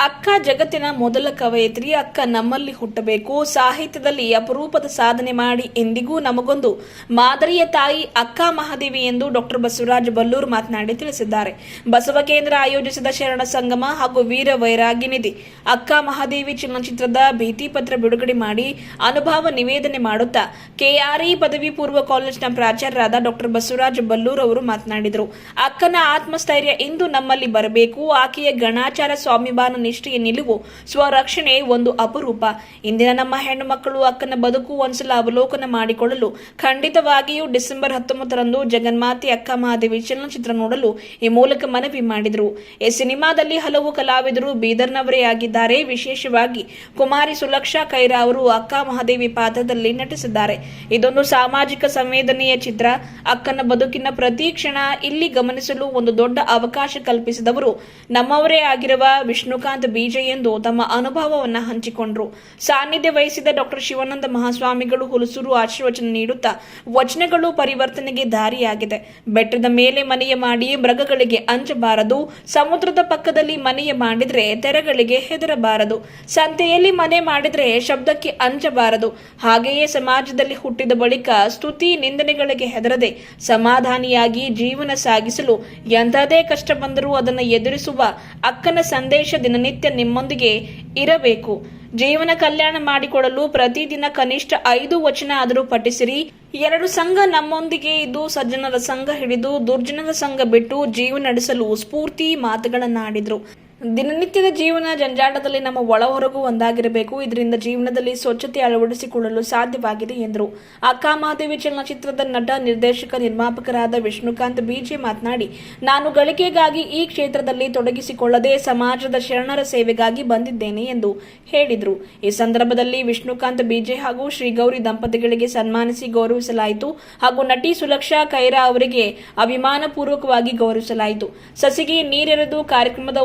ಅಕ್ಕ ಜಗತ್ತಿನ ಮೊದಲ ಕವಯತ್ರಿ, ಅಕ್ಕ ನಮ್ಮಲ್ಲಿ ಹುಟ್ಟಬೇಕು. ಸಾಹಿತ್ಯದಲ್ಲಿ ಅಪರೂಪದ ಸಾಧನೆ ಮಾಡಿ ಎಂದಿಗೂ ನಮಗೊಂದು ಮಾದರಿಯ ತಾಯಿ ಅಕ್ಕ ಮಹಾದೇವಿ ಎಂದು ಡಾಕ್ಟರ್ ಬಸವರಾಜ ಬಲ್ಲೂರ್ ಮಾತನಾಡಿ ತಿಳಿಸಿದ್ದಾರೆ. ಬಸವ ಕೇಂದ್ರ ಆಯೋಜಿಸಿದ ಶರಣ ಸಂಗಮ ಹಾಗೂ ವೀರ ವೈರಾಗಿ ನಿಧಿ. ಅಕ್ಕ ಮಹಾದೇವಿ ಚಲನಚಿತ್ರದ ಭೀತಿ ಪತ್ರ ಬಿಡುಗಡೆ ಮಾಡಿ ಅನುಭವ ನಿವೇದನೆ ಮಾಡುತ್ತಾ ಕೆಆರ್ಇ ಪದವಿ ಪೂರ್ವ ಕಾಲೇಜಿನ ಪ್ರಾಚಾರ್ಯರಾದ ಡಾಕ್ಟರ್ ಬಸವರಾಜ ಬಲ್ಲೂರ್ ಅವರು ಮಾತನಾಡಿದರು. ಅಕ್ಕನ ಆತ್ಮಸ್ಥೈರ್ಯ ಇಂದು ನಮ್ಮಲ್ಲಿ ಬರಬೇಕು. ಆಕೆಯ ಗಣಾಚಾರ ಸ್ವಾಭಿಮಾನ ನಿಷ್ಠೆಯ ನಿಲುವು, ಸ್ವರಕ್ಷಣೆ ಒಂದು ಅಪರೂಪ. ಇಂದಿನ ನಮ್ಮ ಹೆಣ್ಣು ಮಕ್ಕಳು ಅಕ್ಕನ ಬದುಕು ಒಂದ್ಸಲ ಅವಲೋಕನ ಮಾಡಿಕೊಳ್ಳಲು ಖಂಡಿತವಾಗಿಯೂ ಡಿಸೆಂಬರ್ ಹತ್ತೊಂಬತ್ತರಂದು ಜಗನ್ಮಾತೆ ಅಕ್ಕ ಮಹಾದೇವಿ ಚಲನಚಿತ್ರ ನೋಡಲು ಈ ಮೂಲಕ ಮನವಿ ಮಾಡಿದರು. ಈ ಸಿನಿಮಾದಲ್ಲಿ ಹಲವು ಕಲಾವಿದರು ಬೀದರ್ನವರೇ ಆಗಿದ್ದಾರೆ. ವಿಶೇಷವಾಗಿ ಕುಮಾರಿ ಸುಲಕ್ಷಾ ಕೈರಾ ಅವರು ಅಕ್ಕ ಮಹಾದೇವಿ ಪಾತ್ರದಲ್ಲಿ ನಟಿಸಿದ್ದಾರೆ. ಇದೊಂದು ಸಾಮಾಜಿಕ ಸಂವೇದನೆಯ ಚಿತ್ರ. ಅಕ್ಕನ ಬದುಕಿನ ಪ್ರತಿ ಕ್ಷಣ ಇಲ್ಲಿ ಗಮನಿಸಲು ಒಂದು ದೊಡ್ಡ ಅವಕಾಶ ಕಲ್ಪಿಸಿದವರು ನಮ್ಮವರೇ ಆಗಿರುವ ವಿಷ್ಣುಕಾಂತ್ ಬೀಜ ಎಂದು ತಮ್ಮ ಅನುಭವವನ್ನ ಹಂಚಿಕೊಂಡರು. ಸಾನ್ನಿಧ್ಯ ವಹಿಸಿದ ಡಾಕ್ಟರ್ ಶಿವಾನಂದ ಮಹಾಸ್ವಾಮಿಗಳು ಹುಲಸೂರು ಆಶೀರ್ವಚನ ನೀಡುತ್ತಾ ವಚನಗಳು ಪರಿವರ್ತನೆಗೆ ದಾರಿಯಾಗಿದೆ. ಬೆಟ್ಟದ ಮೇಲೆ ಮನೆಯ ಮಾಡಿ ಮೃಗಗಳಿಗೆ ಅಂಜಬಾರದು ಸಮುದ್ರದ ಪಕ್ಕದಲ್ಲಿ ಮನೆಯ ಮಾಡಿದರೆ ತೆರೆಗಳಿಗೆ ಹೆದರಬಾರದು. ಸಂತೆಯಲ್ಲಿ ಮನೆ ಮಾಡಿದ್ರೆ ಶಬ್ದಕ್ಕೆ ಅಂಜಬಾರದು. ಹಾಗೆಯೇ ಸಮಾಜದಲ್ಲಿ ಹುಟ್ಟಿದ ಬಳಿಕ ಸ್ತುತಿ ನಿಂದನೆಗಳಿಗೆ ಹೆದರದೆ ಸಮಾಧಾನಿಯಾಗಿ ಜೀವನ ಸಾಗಿಸಲು ಎಂಥದೇ ಕಷ್ಟ ಬಂದರೂ ಅದನ್ನು ಎದುರಿಸುವ ಅಕ್ಕನ ಸಂದೇಶ ದಿನನಿತ್ಯ ನಿಮ್ಮೊಂದಿಗೆ ಇರಬೇಕು. ಜೀವನ ಕಲ್ಯಾಣ ಮಾಡಿಕೊಡಲು ಪ್ರತಿದಿನ ಕನಿಷ್ಠ ಐದು ವಚನ ಆದರೂ ಪಠಿಸಿರಿ. ಎರಡು ಸಂಘ ನಮ್ಮೊಂದಿಗೆ ಇದ್ದು ಸಜ್ಜನರ ಸಂಘ ಹಿಡಿದು ದುರ್ಜನರ ಸಂಘ ಬಿಟ್ಟು ಜೀವನ ನಡೆಸಲು ಸ್ಫೂರ್ತಿ ಮಾತುಗಳನ್ನಾಡಿದ್ರು. ದಿನನಿತ್ಯದ ಜೀವನ ಜಂಜಾಟದಲ್ಲಿ ನಮ್ಮ ಒಳ ಹೊರಗು ಒಂದಾಗಿರಬೇಕು. ಇದರಿಂದ ಜೀವನದಲ್ಲಿ ಸ್ವಚ್ಛತೆ ಅಳವಡಿಸಿಕೊಳ್ಳಲು ಸಾಧ್ಯವಾಗಿದೆ, ಎಂದರು. ಅಕ್ಕ ಮಹಾದೇವಿ ಚಲನಚಿತ್ರದ ನಟ, ನಿರ್ದೇಶಕ, ನಿರ್ಮಾಪಕರಾದ ವಿಷ್ಣುಕಾಂತ್ ಬಿಜೆ ಮಾತನಾಡಿ, ನಾನು ಗಳಿಕೆಗಾಗಿ ಈ ಕ್ಷೇತ್ರದಲ್ಲಿ ತೊಡಗಿಸಿಕೊಳ್ಳದೆ ಸಮಾಜದ ಶರಣರ ಸೇವೆಗಾಗಿ ಬಂದಿದ್ದೇನೆ ಎಂದು ಹೇಳಿದರು. ಈ ಸಂದರ್ಭದಲ್ಲಿ ವಿಷ್ಣುಕಾಂತ್ ಬಿಜೆ ಹಾಗೂ ಶ್ರೀಗೌರಿ ದಂಪತಿಗಳಿಗೆ ಸನ್ಮಾನಿಸಿ ಗೌರವಿಸಲಾಯಿತು ಹಾಗೂ ನಟಿ ಸುಲಕ್ಷಾ ಕೈರಾ ಅವರಿಗೆ ಅಭಿಮಾನಪೂರ್ವಕವಾಗಿ ಗೌರವಿಸಲಾಯಿತು. ಸಸಿಗೆ ನೀರೆರೆದು ಕಾರ್ಯಕ್ರಮದ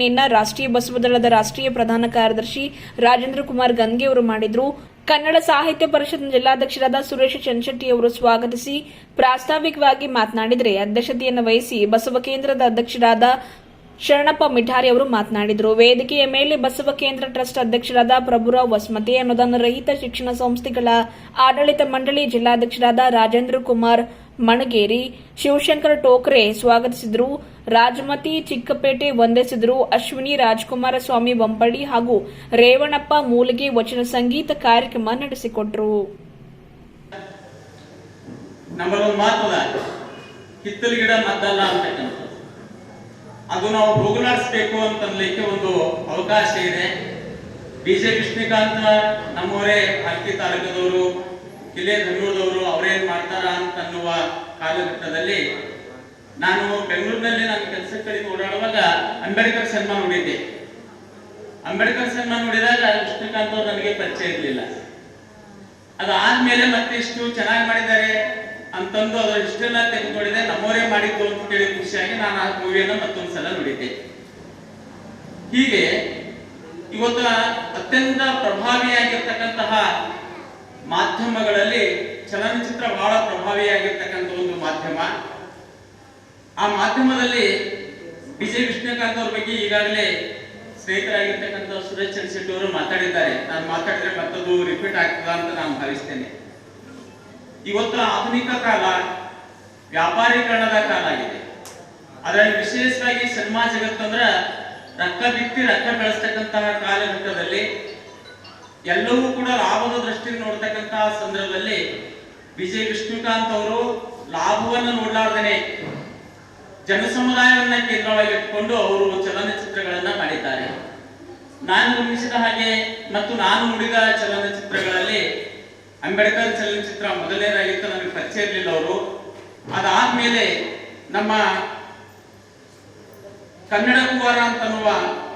ಉದ್ಘಾಟನೆಯನ್ನ ರಾಷ್ಟ್ರೀಯ ಬಸವದಳದ ರಾಷ್ಟ್ರೀಯ ಪ್ರಧಾನ ಕಾರ್ಯದರ್ಶಿ ರಾಜೇಂದ್ರ ಕುಮಾರ್ ಗಂಗೆ ಅವರು ಮಾಡಿದ್ರು. ಕನ್ನಡ ಸಾಹಿತ್ಯ ಪರಿಷತ್ ಜಿಲ್ಲಾಧ್ಯಕ್ಷರಾದ ಸುರೇಶ್ ಚಂಚಟ್ಟಿ ಅವರು ಸ್ವಾಗತಿಸಿ ಪ್ರಾಸ್ತಾವಿಕವಾಗಿ ಮಾತನಾಡಿದರೆ ಅಧ್ಯಕ್ಷತೆಯನ್ನು ವಹಿಸಿ ಬಸವ ಕೇಂದ್ರದ ಅಧ್ಯಕ್ಷರಾದ ಶರಣಪ್ಪ ಮಿಠಾರಿ ಅವರು ಮಾತನಾಡಿದರು. ವೇದಿಕೆಯ ಮೇಲೆ ಬಸವ ಕೇಂದ್ರ ಟ್ರಸ್ಟ್ ಅಧ್ಯಕ್ಷರಾದ ಪ್ರಭುರಾವ್ ವಸ್ಮತಿ ಅನುದಾನ ರಹಿತ ಶಿಕ್ಷಣ ಸಂಸ್ಥೆಗಳ ಆಡಳಿತ ಮಂಡಳಿ ಜಿಲ್ಲಾಧ್ಯಕ್ಷರಾದ ರಾಜೇಂದ್ರ ಕುಮಾರ್ ಮಣಗೇರಿ, ಶಿವಶಂಕರ್ ಟೋಕ್ರೆ ಸ್ವಾಗತಿಸಿದರು. ರಾಜಮತಿ, ಚಿಕ್ಕಪೇಟೆ ವಂದಿಸಿದರು. ಅಶ್ವಿನಿ ರಾಜಕುಮಾರ ಸ್ವಾಮಿ ಬಂಪಡಿ ಹಾಗೂ ರೇವಣಪ್ಪ ಮೂಲಿಗೆ ವಚನ ಸಂಗೀತ ಕಾರ್ಯಕ್ರಮ ನಡೆಸಿಕೊಟ್ಟರು ಕಿತ್ತಲು ಗಿಡ ಮದ್ದಲ್ಲ ಅದು ನಾವು ಹೋಗಲಾಡಿಸ್ಬೇಕು ಅಂತನ್ಲಿಕ್ಕೆ ಒಂದು ಅವಕಾಶ ಇದೆ. ಬಿ ಜೆ ಕೃಷ್ಣಿಕಾಂತ ನಮ್ಮವರೇ ಹಲ್ಕಿ ತಾಲೂಕದವರು, ಕಿಲೆ ಧನೂರದವರು ಅವರೇನ್ ಮಾಡ್ತಾರ ಅಂತನ್ನುವ ಕಾಲಘಟ್ಟದಲ್ಲಿ ನಾನು ಬೆಂಗಳೂರಿನಲ್ಲಿ ನಾನು ಕೆಲಸಕ್ಕೆ ಓಡಾಡುವಾಗ ಅಂಬೇಡ್ಕರ್ ಸಿನಿಮಾ ನೋಡಿದ್ದೆ. ಅಂಬೇಡ್ಕರ್ ಸಿನಿಮಾ ನೋಡಿದಾಗ ಕೃಷ್ಣಕಾಂತ್ ಅವರು ನನಗೆ ಪರಿಚಯ ಇರಲಿಲ್ಲ. ಅದಾದ್ಮೇಲೆ ಮತ್ತೆ ಇಷ್ಟು ಚೆನ್ನಾಗಿ ಮಾಡಿದ್ದಾರೆ ಅಂತಂದು ಅದರ ಇಷ್ಟೆಲ್ಲ ತೆಗೆದು ನೋಡಿದೆ ನಮ್ಮವರೇ ಮಾಡಿದ್ದು ಅಂತ ಕೇಳಿ ಖುಷಿಯಾಗಿ ನಾನು ಆ ಮೂವಿಯನ್ನು ಮತ್ತೊಂದು ಸಲ ನೋಡಿದ್ದೆ. ಹೀಗೆ ಇವತ್ತು ಅತ್ಯಂತ ಪ್ರಭಾವಿಯಾಗಿರ್ತಕ್ಕಂತಹ ಮಾಧ್ಯಮಗಳಲ್ಲಿ ಚಲನಚಿತ್ರ ಬಹಳ ಪ್ರಭಾವಿಯಾಗಿರ್ತಕ್ಕಂಥ ಒಂದು ಮಾಧ್ಯಮ. ಆ ಮಾಧ್ಯಮದಲ್ಲಿ ವಿಜಯ್ ವಿಷ್ಣುಕಾಂತ್ ಅವ್ರ ಬಗ್ಗೆ ಈಗಾಗಲೇ ಸ್ನೇಹಿತರಾಗಿರ್ತಕ್ಕಂಥ ಸುರೇಶ್ ಚಂದ್ರಶೆಟ್ಟಿ ಅವರು ಮಾತಾಡಿದ್ದಾರೆ. ನಾನು ಮಾತಾಡಿದ್ರೆ ಮತ್ತದು ರಿಪೀಟ್ ಆಗ್ತದ ಅಂತ ನಾನು ಭಾವಿಸ್ತೇನೆ. ಇವತ್ತು ಆಧುನಿಕ ಕಾಲ ವ್ಯಾಪಾರೀಕರಣದ ಕಾಲ ಆಗಿದೆ. ಅದರಲ್ಲಿ ವಿಶೇಷವಾಗಿ ಸಿನಿಮಾ ಜಗತ್ತಂದ್ರ ರೊಕ್ಕ ಬಿತ್ತಿ ರೊಕ್ಕ ಬೆಳೆಸ್ತಕ್ಕಂತಹ ಕಾಲಘಟ್ಟದಲ್ಲಿ ಎಲ್ಲವೂ ಕೂಡ ಲಾಭದ ದೃಷ್ಟಿ ನೋಡ್ತಕ್ಕಂತಹ ಸಂದರ್ಭದಲ್ಲಿ ವಿಜಯ್ ವಿಷ್ಣುಕಾಂತ್ ಅವರು ಲಾಭವನ್ನು ನೋಡ್ಲಾರ್ದೇನೆ. ಜನಸಮುದಾಯವನ್ನ ಕೇಂದ್ರವಾಗಿಟ್ಟುಕೊಂಡು ಅವರು ಚಲನಚಿತ್ರಗಳನ್ನ ಮಾಡಿದ್ದಾರೆ. ನಾನು ಗಮನಿಸಿದ ಹಾಗೆ ಮತ್ತು ನಾನು ನುಡಿದ ಚಲನಚಿತ್ರಗಳಲ್ಲಿ ಅಂಬೇಡ್ಕರ್ ಚಲನಚಿತ್ರ ಮೊದಲನೇದಾಗಿತ್ತು ನನಗೆ ಪರಿಚಯ ಇರಲಿಲ್ಲ ಅವರು. ಅದಾದ್ಮೇಲೆ ನಮ್ಮ ಕನ್ನಡ ಕುವಾರ ಅಂತನ್ನುವ